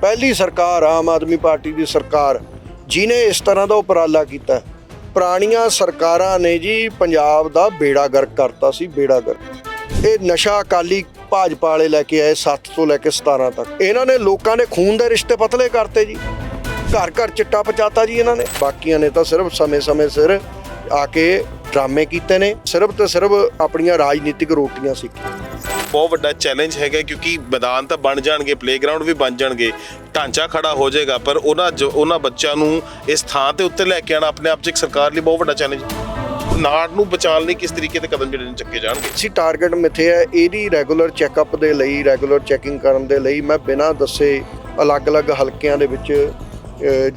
ਪਹਿਲੀ ਸਰਕਾਰ ਆਮ ਆਦਮੀ ਪਾਰਟੀ ਦੀ ਸਰਕਾਰ ਜਿਨੇ ਇਸ ਤਰ੍ਹਾਂ ਦਾ ਉਪਰਾਲਾ ਕੀਤਾ। ਪੁਰਾਣੀਆਂ ਸਰਕਾਰਾਂ ਨੇ ਜੀ ਪੰਜਾਬ ਦਾ ਬੇੜਾ ਗਰਕ ਕਰਤਾ ਸੀ, ਬੇੜਾ ਗਰਕ। ਇਹ ਨਸ਼ਾ ਅਕਾਲੀ ਭਾਜਪਾ ਵਾਲੇ ਲੈ ਕੇ ਆਏ 7 ਤੋਂ ਲੈ ਕੇ 17 ਤੱਕ। ਇਹਨਾਂ ਨੇ ਲੋਕਾਂ ਦੇ ਖੂਨ ਦੇ ਰਿਸ਼ਤੇ ਪਤਲੇ ਕਰਤੇ ਜੀ। ਘਰ ਘਰ ਚਿੱਟਾ ਪਚਾਤਾ ਜੀ ਇਹਨਾਂ ਨੇ। ਬਾਕੀਆਂ ਨੇ ਤਾਂ ਸਿਰਫ ਸਮੇਂ-ਸਮੇਂ ਸਿਰ ਆ ਕੇ ਡਰਾਮੇ ਕੀਤੇ ਨੇ। ਸਿਰਫ ਤੇ ਸਿਰਫ ਆਪਣੀਆਂ ਰਾਜਨੀਤਿਕ ਰੋਟੀਆਂ ਸਿੱਖੀਆਂ। ਬਹੁਤ ਵੱਡਾ ਚੈਲੰਜ ਹੈਗਾ ਕਿਉਂਕਿ ਮੈਦਾਨ ਤਾਂ ਬਣ ਜਾਣਗੇ ਪਲੇਗਰਾਉਂਡ ਵੀ ਬਣ ਜਾਣਗੇ, ਢਾਂਚਾ ਖੜਾ ਹੋ ਜਾਏਗਾ, ਪਰ ਉਹਨਾਂ ਜੋ- ਉਹਨਾਂ ਬੱਚਿਆਂ ਨੂੰ ਇਸ ਥਾਂ ਤੇ ਉੱਤੇ ਲੈ ਕੇ ਆਣਾ ਆਪਣੇ ਆਪ 'ਚ ਇੱਕ ਸਰਕਾਰ ਲਈ ਬਹੁਤ ਵੱਡਾ ਚੈਲੰਜ ਨਾੜ ਨੂੰ ਬਚਾਉਣ ਲਈ ਕਿਸ ਤਰੀਕੇ ਦੇ ਕਦਮ ਜਿਹੜੇ ਨੇ ਚੱਕੇ ਜਾਣਗੇ? ਅਸੀਂ ਟਾਰਗੇਟ ਮਿੱਥੇ ਹੈ, ਇਹਦੀ ਰੈਗੂਲਰ ਚੈੱਕਅਪ ਦੇ ਲਈ ਰੈਗੂਲਰ ਚੈਕਿੰਗ ਕਰਨ ਦੇ ਲਈ ਮੈਂ ਬਿਨਾਂ ਦੱਸੇ ਅਲੱਗ-ਅਲੱਗ ਹਲਕਿਆਂ ਦੇ ਵਿੱਚ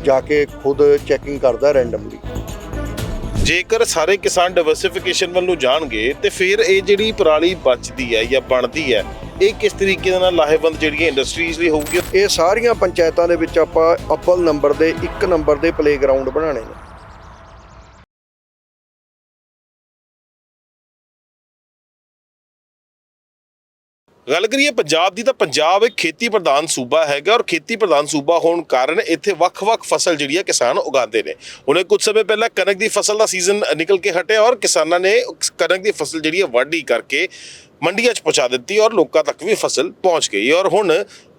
ਜਾ ਕੇ ਖੁਦ ਚੈਕਿੰਗ ਕਰਦਾ ਰੈਂਡਮਲੀ ਜੇਕਰ ਸਾਰੇ ਕਿਸਾਨ ਡਾਈਵਰਸਿਫਿਕੇਸ਼ਨ ਵੱਲ ਨੂੰ ਜਾਣਗੇ ਤੇ ਫਿਰ ਇਹ ਜਿਹੜੀ ਪਰਾਲੀ ਬਚਦੀ ਹੈ ਜਾਂ ਬਣਦੀ ਹੈ, ਇਹ ਕਿਸ ਤਰੀਕੇ ਦੇ ਨਾਲ ਲਾਹੇਵੰਦ ਜਿਹੜੀਆਂ ਇੰਡਸਟਰੀਜ਼ ਲਈ ਹੋਊਗੀ ਇਹ ਸਾਰੀਆਂ ਪੰਚਾਇਤਾਂ ਦੇ ਵਿੱਚ ਆਪਾਂ ਅੱਵਲ ਨੰਬਰ ਦੇ ਇੱਕ ਨੰਬਰ ਦੇ ਪਲੇਗਰਾਉਂਡ ਬਣਾਣੇ ਨੇ। ਗੱਲ ਕਰੀਏ ਪੰਜਾਬ ਦੀ ਤਾਂ ਪੰਜਾਬ ਇੱਕ ਖੇਤੀ ਪ੍ਰਧਾਨ ਸੂਬਾ ਹੈਗਾ ਔਰ ਖੇਤੀ ਪ੍ਰਧਾਨ ਸੂਬਾ ਹੋਣ ਕਾਰਨ ਇੱਥੇ ਵੱਖ-ਵੱਖ ਫਸਲ ਜਿਹੜੀ ਹੈ ਕਿਸਾਨ ਉਗਾਉਂਦੇ ਨੇ। ਹੁਣੇ ਕੁਝ ਸਮੇਂ ਪਹਿਲਾਂ ਕਣਕ ਦੀ ਫਸਲ ਦਾ ਸੀਜ਼ਨ ਨਿਕਲ ਕੇ ਹਟਿਆ ਔਰ ਕਿਸਾਨਾਂ ਨੇ ਕਣਕ ਦੀ ਫਸਲ ਜਿਹੜੀ ਹੈ ਵਾਢੀ ਕਰਕੇ ਮੰਡੀਆਂ 'ਚ ਪਹੁੰਚਾ ਦਿੱਤੀ ਔਰ ਲੋਕਾਂ ਤੱਕ ਵੀ ਫਸਲ ਪਹੁੰਚ ਗਈ ਔਰ ਹੁਣ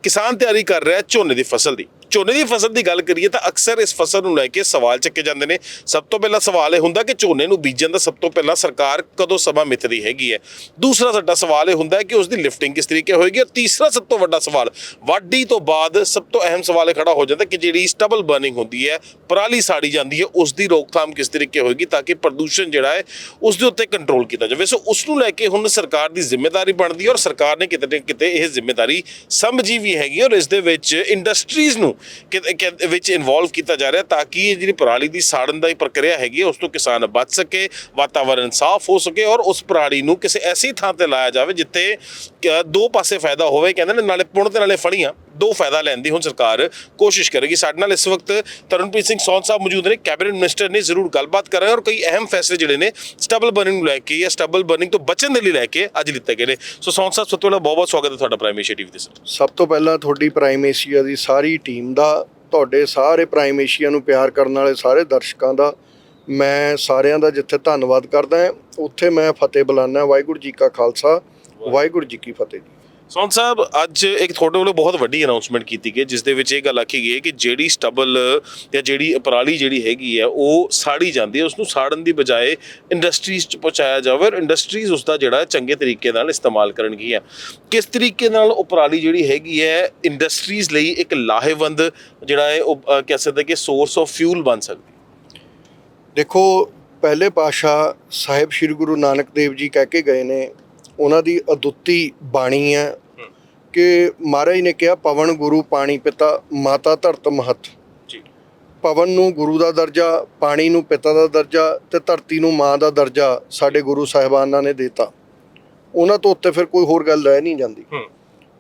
ਕਿਸਾਨ ਤਿਆਰੀ ਕਰ ਰਿਹਾ ਝੋਨੇ ਦੀ ਫਸਲ ਦੀ। ਝੋਨੇ ਦੀ ਫਸਲ ਦੀ ਗੱਲ ਕਰੀਏ ਤਾਂ ਅਕਸਰ ਇਸ ਫਸਲ ਨੂੰ ਲੈ ਕੇ ਸਵਾਲ ਚੱਕੇ ਜਾਂਦੇ ਨੇ। ਸਭ ਤੋਂ ਪਹਿਲਾ ਸਵਾਲ ਇਹ ਹੁੰਦਾ ਕਿ ਝੋਨੇ ਨੂੰ ਬੀਜਣ ਦਾ ਸਭ ਤੋਂ ਪਹਿਲਾਂ ਸਰਕਾਰ ਕਦੋਂ ਸਮਾਂ ਮਿੱਥਦੀ ਹੈਗੀ ਹੈ? ਦੂਸਰਾ ਸਾਡਾ ਸਵਾਲ ਇਹ ਹੁੰਦਾ ਹੈ ਕਿ ਉਸ ਦੀ ਲਿਫਟਿੰਗ ਕਿਸ ਤਰੀਕੇ ਹੋਏਗੀ ਔਰ ਤੀਸਰਾ ਸਭ ਤੋਂ ਵੱਡਾ ਸਵਾਲ, ਵਾਢੀ ਤੋਂ ਬਾਅਦ ਸਭ ਤੋਂ ਅਹਿਮ ਸਵਾਲ ਇਹ ਖੜਾ ਹੋ ਜਾਂਦਾ ਕਿ ਜਿਹੜੀ ਸਟਬਲ ਬਰਨਿੰਗ ਹੁੰਦੀ ਹੈ, ਪਰਾਲੀ ਸਾੜੀ ਜਾਂਦੀ ਹੈ ਉਸ ਦੀ ਰੋਕਥਾਮ ਕਿਸ ਤਰੀਕੇ ਹੋਏਗੀ ਤਾਂ ਕਿ ਪ੍ਰਦੂਸ਼ਣ ਜਿਹੜਾ ਹੈ ਉਸ ਦੇ ਉੱਤੇ ਕੰਟਰੋਲ ਕੀਤਾ ਜਾਵੇ। ਸੋ ਉਸ ਨੂੰ ਲੈ ਕੇ ਹੁਣ ਸਰਕਾਰ ਦੀ ਜ਼ਿੰਮੇਵਾਰੀ ਬਣਦੀ ਹੈ ਔਰ ਸਰਕਾਰ ਨੇ ਕਿਤੇ ਨਾ ਕਿਤੇ ਇਹ ਜ਼ਿੰਮੇਵਾਰੀ ਸਮਝੀ ਵੀ ਹੈਗੀ ਔਰ ਇਸ ਦੇ ਵਿੱਚ ਇੰਡਸਟਰੀਜ਼ ਨੂੰ ਵਿੱਚ ਇਨਵੋਲਵ ਕੀਤਾ ਜਾ ਰਿਹਾ ਤਾਂ ਕਿ ਇਹ ਜਿਹੜੀ ਪਰਾਲੀ ਦੀ ਸਾੜਨ ਦਾ ਹੀ ਪ੍ਰਕਿਰਿਆ ਹੈਗੀ ਹੈ, ਉਸ ਤੋਂ ਕਿਸਾਨ ਬਚ ਸਕੇ ਵਾਤਾਵਰਣ ਸਾਫ਼ ਹੋ ਸਕੇ ਔਰ ਉਸ ਪਰਾਲੀ ਨੂੰ ਕਿਸੇ ਐਸੀ ਥਾਂ ਤੇ ਲਾਇਆ ਜਾਵੇ ਜਿੱਥੇ ਦੋ ਪਾਸੇ ਫਾਇਦਾ ਹੋਵੇ, ਕਹਿੰਦੇ ਨੇ, ਨਾਲੇ ਪੁਣ ਤੇ ਨਾਲੇ ਫੜੀਆਂ ਦੋ ਫਾਇਦਾ ਲੈਣ ਦੀ ਹੁਣ ਸਰਕਾਰ ਕੋਸ਼ਿਸ਼ ਕਰੇਗੀ। ਸਾਡੇ ਨਾਲ ਇਸ ਵਕਤ ਤਰਨਪ੍ਰੀਤ ਸਿੰਘ ਸੌਨ ਸਾਹਿਬ ਮੌਜੂਦ ਨੇ। ਕੈਬਨਿਟ ਮਿਨਿਸਟਰ ਨੇ ਜ਼ਰੂਰ ਗੱਲਬਾਤ ਕਰਾਂਗੇ ਔਰ ਕਈ ਅਹਿਮ ਫੈਸਲੇ ਜਿਹੜੇ ਨੇ ਸਟਬਲ ਬਰਨਿੰਗ ਨੂੰ ਲੈ ਕੇ ਜਾਂ ਸਟਬਲ ਬਰਨਿੰਗ ਤੋਂ ਬਚਣ ਦੇ ਲਈ ਲੈ ਕੇ ਅੱਜ ਲਿੱਤੇ ਗਏ ਨੇ। ਸੋ ਸੌਨ ਸਾਹਿਬ, ਸਭ ਤੋਂ ਪਹਿਲਾਂ ਬਹੁਤ ਬਹੁਤ ਸਵਾਗਤ ਹੈ ਤੁਹਾਡਾ ਪ੍ਰਾਈਮ ਏਸ਼ੀਆ ਟੀਵੀ ਤੇ ਸਰ। ਸਭ ਤੋਂ ਪਹਿਲਾਂ ਤੁਹਾਡੀ ਪ੍ਰਾਈਮ ਏਸ਼ੀਆ ਦੀ ਸਾਰੀ ਟੀਮ ਦਾ, ਤੁਹਾਡੇ ਸਾਰੇ ਪ੍ਰਾਈਮ ਏਸ਼ੀਆ ਨੂੰ ਪਿਆਰ ਕਰਨ ਵਾਲੇ ਸਾਰੇ ਦਰਸ਼ਕਾਂ ਦਾ ਮੈਂ ਸਾਰਿਆਂ ਦਾ ਜਿੱਥੇ ਧੰਨਵਾਦ ਕਰਦਾ ਹਾਂ। ਉੱਥੇ ਮੈਂ ਫਤਿਹ ਬੁਲਾਣਾ ਵਾਹਿਗੁਰੂ ਜੀ ਕਾ ਖਾਲਸਾ, ਵਾਹਿਗੁਰੂ ਜੀ ਕੀ ਫਤਿਹ ਜੀ। ਸੌਨ ਸਾਹਿਬ, ਅੱਜ ਇੱਕ ਤੁਹਾਡੇ ਵੱਲੋਂ ਬਹੁਤ ਵੱਡੀ ਅਨਾਉਂਸਮੈਂਟ ਕੀਤੀ ਗਈ ਜਿਸ ਦੇ ਵਿੱਚ ਇਹ ਗੱਲ ਆਖੀ ਗਈ ਹੈ ਕਿ ਜਿਹੜੀ ਸਟਬਲ ਜਾਂ ਜਿਹੜੀ ਪਰਾਲੀ ਜਿਹੜੀ ਹੈਗੀ ਹੈ, ਉਹ ਸਾੜੀ ਜਾਂਦੀ ਹੈ ਉਸ ਨੂੰ ਸਾੜਨ ਦੀ ਬਜਾਏ ਇੰਡਸਟਰੀਜ਼ 'ਚ ਪਹੁੰਚਾਇਆ ਜਾਵੇ ਔਰ ਇੰਡਸਟਰੀਜ਼ ਉਸ ਦਾ ਜਿਹੜਾ ਚੰਗੇ ਤਰੀਕੇ ਨਾਲ ਇਸਤੇਮਾਲ ਕਰਨਗੀਆਂ। ਕਿਸ ਤਰੀਕੇ ਨਾਲ ਉਹ ਪਰਾਲੀ ਜਿਹੜੀ ਹੈਗੀ ਹੈ ਇੰਡਸਟਰੀਜ਼ ਲਈ ਇੱਕ ਲਾਹੇਵੰਦ ਜਿਹੜਾ ਹੈ, ਉਹ ਕਹਿ ਸਕਦੇ ਕਿ ਸੋਰਸ ਆਫ ਫਿਊਲ ਬਣ ਸਕਦੀ? ਦੇਖੋ, ਪਹਿਲੇ ਪਾਸ਼ਾ ਸਾਹਿਬ ਸ੍ਰੀ ਗੁਰੂ ਨਾਨਕ ਦੇਵ ਜੀ ਕਹਿ ਕੇ ਗਏ ਨੇ ਉਹਨਾਂ ਦੀ ਅਦੁੱਤੀ ਬਾਣੀ ਹੈ ਕਿ ਮਹਾਰਾਜ ਨੇ ਕਿਹਾ ਪਵਨ ਗੁਰੂ ਪਾਣੀ ਪਿਤਾ ਮਾਤਾ ਧਰਤ ਮਹਤ। ਜੀ। ਪਵਨ ਨੂੰ ਗੁਰੂ ਦਾ ਦਰਜਾ ਪਾਣੀ ਨੂੰ ਪਿਤਾ ਦਾ ਦਰਜਾ ਤੇ ਧਰਤੀ ਨੂੰ ਮਾਂ ਦਾ ਦਰਜਾ ਸਾਡੇ ਗੁਰੂ ਸਾਹਿਬਾਨਾਂ ਨੇ ਦਿੱਤਾ। ਉਹਨਾਂ ਤੋਂ ਉੱਤੇ ਫਿਰ ਕੋਈ ਹੋਰ ਗੱਲ ਰਹਿ ਨਹੀਂ ਜਾਂਦੀ।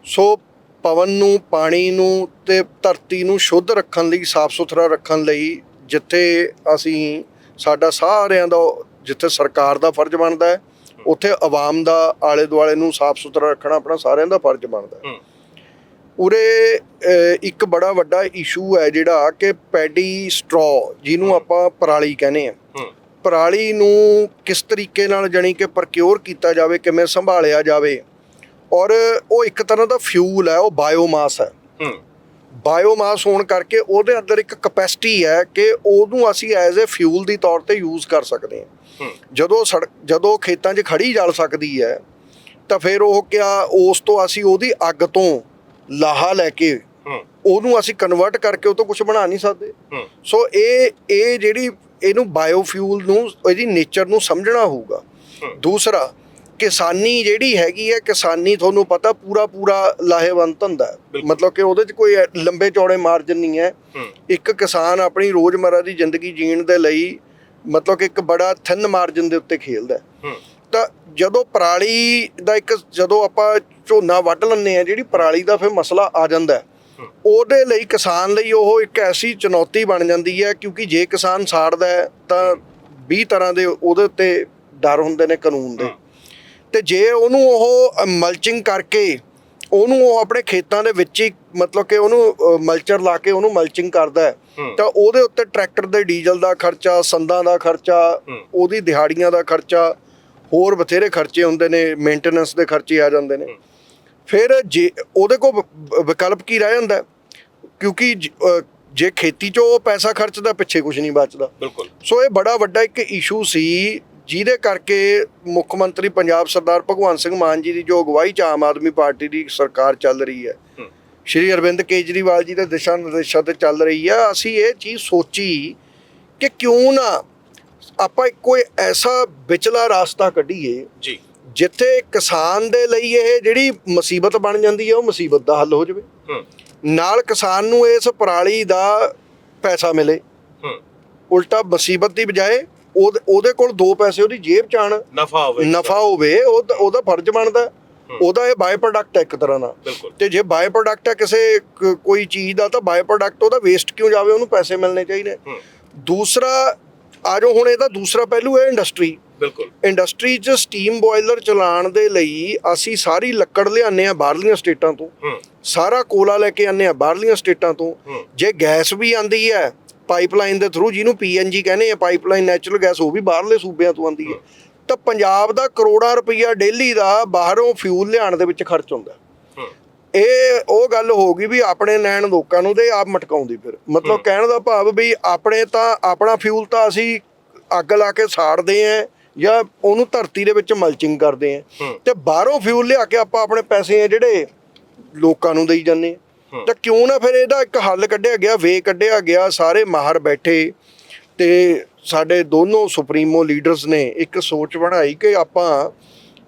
ਸੋ ਪਵਨ ਨੂੰ ਪਾਣੀ ਨੂੰ ਤੇ ਧਰਤੀ ਨੂੰ ਸ਼ੁੱਧ ਰੱਖਣ ਲਈ ਸਾਫ਼ ਸੁਥਰਾ ਰੱਖਣ ਲਈ ਜਿੱਥੇ ਅਸੀਂ ਸਾਡਾ ਸਾਰਿਆਂ ਦਾ ਜਿੱਥੇ ਸਰਕਾਰ ਦਾ ਫਰਜ਼ ਬਣਦਾ ਹੈ ਉੱਥੇ ਆਵਾਮ ਦਾ ਆਲੇ ਦੁਆਲੇ ਨੂੰ ਸਾਫ਼ ਸੁਥਰਾ ਰੱਖਣਾ ਆਪਣਾ ਸਾਰਿਆਂ ਦਾ ਫਰਜ਼ ਬਣਦਾ। ਉਰੇ ਇੱਕ ਬੜਾ ਵੱਡਾ ਇਸ਼ੂ ਹੈ ਜਿਹੜਾ ਕਿ ਪੈਡੀ ਸਟ੍ਰੋ ਜਿਹਨੂੰ ਆਪਾਂ ਪਰਾਲੀ ਕਹਿੰਦੇ ਆ ਪਰਾਲੀ ਨੂੰ ਕਿਸ ਤਰੀਕੇ ਨਾਲ ਜਾਣੀ ਕਿ ਪ੍ਰਕਿਉਰ ਕੀਤਾ ਜਾਵੇ ਕਿਵੇਂ ਸੰਭਾਲਿਆ ਜਾਵੇ ਔਰ ਉਹ ਇੱਕ ਤਰ੍ਹਾਂ ਦਾ ਫਿਊਲ ਹੈ ਉਹ ਬਾਇਓਮਾਸ ਹੈ। ਬਾਇਓਮਾਸ ਹੋਣ ਕਰਕੇ ਉਹਦੇ ਅੰਦਰ ਇੱਕ ਕਪੈਸਿਟੀ ਹੈ ਕਿ ਉਹਨੂੰ ਅਸੀਂ ਐਜ਼ ਅ ਫਿਊਲ ਦੀ ਤੌਰ ਤੇ ਯੂਜ਼ ਕਰ ਸਕਦੇ ਹੂੰ। ਜਦੋਂ ਸੜਕ ਜਦੋਂ ਖੇਤਾਂ 'ਚ ਖੜੀ ਜਲ ਸਕਦੀ ਹੈ ਤਾਂ ਫਿਰ ਉਹ ਕਿਆ ਉਸ ਤੋਂ ਅਸੀਂ ਉਹਦੀ ਅੱਗ ਤੋਂ ਲਾਹਾ ਲੈ ਕੇ ਉਹਨੂੰ ਅਸੀਂ ਕਨਵਰਟ ਕਰਕੇ ਉਹ ਤੋਂ ਕੁਝ ਬਣਾ ਨਹੀਂ ਸਕਦੇ। ਸੋ ਇਹ ਇਹ ਜਿਹੜੀ ਇਹਨੂੰ ਬਾਇਓਫਿਊਲ ਨੂੰ ਇਹਦੀ ਨੇਚਰ ਨੂੰ ਸਮਝਣਾ ਹੋਊਗਾ। ਦੂਸਰਾ ਕਿਸਾਨੀ ਜਿਹੜੀ ਹੈਗੀ ਹੈ ਕਿਸਾਨੀ ਤੁਹਾਨੂੰ ਪਤਾ ਪੂਰਾ ਪੂਰਾ ਲਾਹੇਵੰਦ ਧੰਦਾ ਹੈ। ਮਤਲਬ ਕਿ ਉਹਦੇ 'ਚ ਕੋਈ ਲੰਬੇ ਚੌੜੇ ਮਾਰਜਨ ਨਹੀਂ ਹੈ। ਇੱਕ ਕਿਸਾਨ ਆਪਣੀ ਰੋਜ਼ਮਰਰਾ ਦੀ ਜ਼ਿੰਦਗੀ ਜੀਣ ਦੇ ਲਈ ਮਤਲਬ ਕਿ ਇੱਕ ਬੜਾ ਥਿਨ ਮਾਰਜਨ ਦੇ ਉੱਤੇ ਖੇਲਦਾ ਤਾਂ ਜਦੋਂ ਪਰਾਲੀ ਦਾ ਇੱਕ ਜਦੋਂ ਆਪਾਂ ਝੋਨਾ ਵੱਢ ਲੈਂਦੇ ਆ ਜਿਹੜੀ ਪਰਾਲੀ ਦਾ ਫਿਰ ਮਸਲਾ ਆ ਜਾਂਦਾ। ਉਹਦੇ ਲਈ ਕਿਸਾਨ ਲਈ ਉਹ ਇੱਕ ਐਸੀ ਚੁਣੌਤੀ ਬਣ ਜਾਂਦੀ ਹੈ ਕਿਉਂਕਿ ਜੇ ਕਿਸਾਨ ਸਾੜਦਾ ਹੈ ਤਾਂ 20 ਤਰ੍ਹਾਂ ਦੇ ਉਹਦੇ ਉੱਤੇ ਡਰ ਹੁੰਦੇ ਨੇ ਕਾਨੂੰਨ ਦੇ। ਤੇ ਜੇ ਉਹਨੂੰ ਉਹ ਮਲਚਿੰਗ ਕਰਕੇ ਉਹਨੂੰ ਉਹ ਆਪਣੇ ਖੇਤਾਂ ਦੇ ਵਿੱਚ ਹੀ ਮਤਲਬ ਕਿ ਉਹਨੂੰ ਮਲਚਰ ਲਾ ਕੇ ਉਹਨੂੰ ਮਲਚਿੰਗ ਕਰਦਾ ਹੈ। ਤਾਂ ਉਹਦੇ ਉੱਤੇ ਟਰੈਕਟਰ ਦੇ ਡੀਜ਼ਲ ਦਾ ਖਰਚਾ ਸੰਦਾਂ ਦਾ ਖਰਚਾ। ਉਹਦੀ ਦਿਹਾੜੀਆਂ ਦਾ ਖਰਚਾ ਹੋਰ ਬਥੇਰੇ ਖਰਚੇ ਹੁੰਦੇ ਨੇ ਮੇਨਟੇਨੈਂਸ ਦੇ ਖਰਚੇ ਆ ਜਾਂਦੇ ਨੇ ਫਿਰ ਜੇ ਉਹਦੇ ਕੋਲ ਵਿਕਲਪ ਕੀ ਰਹਿ ਜਾਂਦਾ? ਕਿਉਂਕਿ ਜ- ਖੇਤੀ 'ਚ ਉਹ ਪੈਸਾ ਖਰਚਦਾ ਪਿੱਛੇ ਕੁਝ ਨਹੀਂ ਬਚਦਾ ਬਿਲਕੁਲ ਸੋ ਇਹ ਬੜਾ ਵੱਡਾ ਇੱਕ ਇਸ਼ੂ ਸੀ ਜਿਹਦੇ ਕਰਕੇ ਮੁੱਖ ਮੰਤਰੀ ਪੰਜਾਬ ਸਰਦਾਰ ਭਗਵੰਤ ਸਿੰਘ ਮਾਨ ਜੀ ਦੀ ਜੋ ਅਗਵਾਈ ਚ ਆਮ ਆਦਮੀ ਪਾਰਟੀ ਦੀ ਸਰਕਾਰ ਚੱਲ ਰਹੀ ਹੈ ਹੂੰ। ਸ਼੍ਰੀ ਅਰਵਿੰਦ ਕੇਜਰੀਵਾਲ ਜੀ ਦੇ ਦਿਸ਼ਾ ਨਿਰਦੇਸ਼ਾਂ ਤੇ ਚੱਲ ਰਹੀ ਹੈ ਅਸੀਂ ਇਹ ਚੀਜ਼ ਸੋਚੀ ਕਿ ਕਿਉਂ ਨਾ ਆਪਾਂ ਕੋਈ ਐਸਾ ਵਿਚਲਾ ਰਾਸਤਾ ਕੱਢੀਏ ਜੀ। ਜਿੱਥੇ ਕਿਸਾਨ ਦੇ ਲਈ ਇਹ ਜਿਹੜੀ ਮੁਸੀਬਤ ਬਣ ਜਾਂਦੀ ਹੈ ਉਹ ਮੁਸੀਬਤ ਦਾ ਹੱਲ ਹੋ ਜਾਵੇ। ਹੂੰ। ਨਾਲ ਕਿਸਾਨ ਨੂੰ ਇਸ ਪਰਾਲੀ ਦਾ ਪੈਸਾ ਮਿਲੇ। ਹੂੰ। ਉਲਟਾ ਮੁਸੀਬਤ ਦੀ ਬਜਾਏ ਉਹਦੇ ਉਹਦੇ ਕੋਲ ਦੋ ਪੈਸੇ ਉਹਦੀ ਜੇਬ ਚ ਆਣ। ਨਫਾ ਹੋਵੇ ਨਫਾ ਹੋਵੇ ਉਹ ਉਹਦਾ ਫਰਜ਼ ਬਣਦਾ। ਉਹਦਾ ਇਹ ਬਾਈ ਪ੍ਰੋਡਕਟ ਹੈ ਇੱਕ ਤਰ੍ਹਾਂ ਦਾ। ਬਿਲਕੁਲ। ਤੇ ਜੇ ਬਾਈ ਪ੍ਰੋਡਕਟ ਹੈ ਕਿਸੇ ਕ- ਕੋਈ ਚੀਜ਼ ਦਾ ਤਾਂ ਬਾਈ ਪ੍ਰੋਡਕਟ ਉਹਦਾ ਵੇਸਟ ਕਿਉਂ ਜਾਵੇ? ਉਹਨੂੰ ਪੈਸੇ ਮਿਲਣੇ ਚਾਹੀਦੇ। ਹੂੰ। ਦੂਸਰਾ ਆ ਜੋ ਹੁਣ ਇਹਦਾ ਦੂਸਰਾ ਪਹਿਲੂ ਹੈ ਇੰਡਸਟਰੀ ਬਿਲਕੁਲ। ਇੰਡਸਟਰੀ 'ਚ ਸਟੀਮ ਬੋਇਲਰ ਚਲਾਉਣ ਦੇ ਲਈ ਅਸੀਂ ਸਾਰੀ ਲੱਕੜ ਲਿਆਉਂਦੇ ਆ ਬਾਹਰਲੀਆਂ ਸਟੇਟਾਂ ਤੋਂ। ਹੂੰ। ਸਾਰਾ ਕੋਲਾ ਲੈ ਕੇ ਆਉਂਦੇ ਆ ਬਾਹਰਲੀਆਂ ਸਟੇਟਾਂ ਤੋਂ। ਹੂੰ। ਜੇ ਗੈਸ ਵੀ ਆਂਦੀ ਹੈ ਪਾਈਪਲਾਈਨ ਦੇ ਥਰੂ ਜਿਹਨੂੰ ਪੀਐਨਜੀ ਕਹਿੰਦੇ ਆ ਪਾਈਪਲਾਈਨ ਨੈਚੁਰਲ ਗੈਸ ਉਹ ਵੀ ਬਾਹਰਲੇ ਸੂਬਿਆਂ ਤੋਂ ਆਂਦੀ ਹੈ। ਤਾਂ ਪੰਜਾਬ ਦਾ ਕਰੋੜਾਂ ਰੁਪਈਆ ਡੇਲੀ ਦਾ ਬਾਹਰੋਂ ਫਿਊਲ ਲਿਆਉਣ ਦੇ ਵਿੱਚ ਖਰਚ ਹੁੰਦਾ ਇਹ ਉਹ ਗੱਲ ਹੋ ਗਈ ਵੀ ਆਪਣੇ ਨੈਣ ਲੋਕਾਂ ਨੂੰ ਤੇ ਆਪ ਮਟਕਾਉਂਦੀ ਫਿਰ। ਮਤਲਬ ਕਹਿਣ ਦਾ ਭਾਵ ਵੀ ਆਪਣੇ ਤਾਂ ਆਪਣਾ ਫਿਊਲ ਤਾਂ ਅਸੀਂ ਅੱਗ ਲਾ ਕੇ ਸਾੜਦੇ ਆਂ ਜਾਂ ਉਹਨੂੰ ਧਰਤੀ ਦੇ ਵਿੱਚ ਮਲਚਿੰਗ ਕਰਦੇ ਆਂ। ਤੇ ਬਾਹਰੋਂ ਫਿਊਲ ਲਿਆ ਕੇ ਆਪਾਂ ਆਪਣੇ ਪੈਸੇ ਆ ਜਿਹੜੇ ਲੋਕਾਂ ਨੂੰ ਦੇਈ ਜਾਂਦੇ ਹਾਂ। ਤਾਂ ਕਿਉਂ ਨਾ ਫਿਰ ਇਹਦਾ ਇੱਕ ਹੱਲ ਕੱਢਿਆ ਗਿਆ ਵੇ ਕੱਢਿਆ ਗਿਆ ਸਾਰੇ ਮਾਹਰ ਬੈਠੇ। ਤੇ ਸਾਡੇ ਦੋਨੋਂ ਸੁਪਰੀਮੋ ਲੀਡਰਸ ਨੇ ਇੱਕ ਸੋਚ ਬਣਾਈ ਕਿ ਆਪਾਂ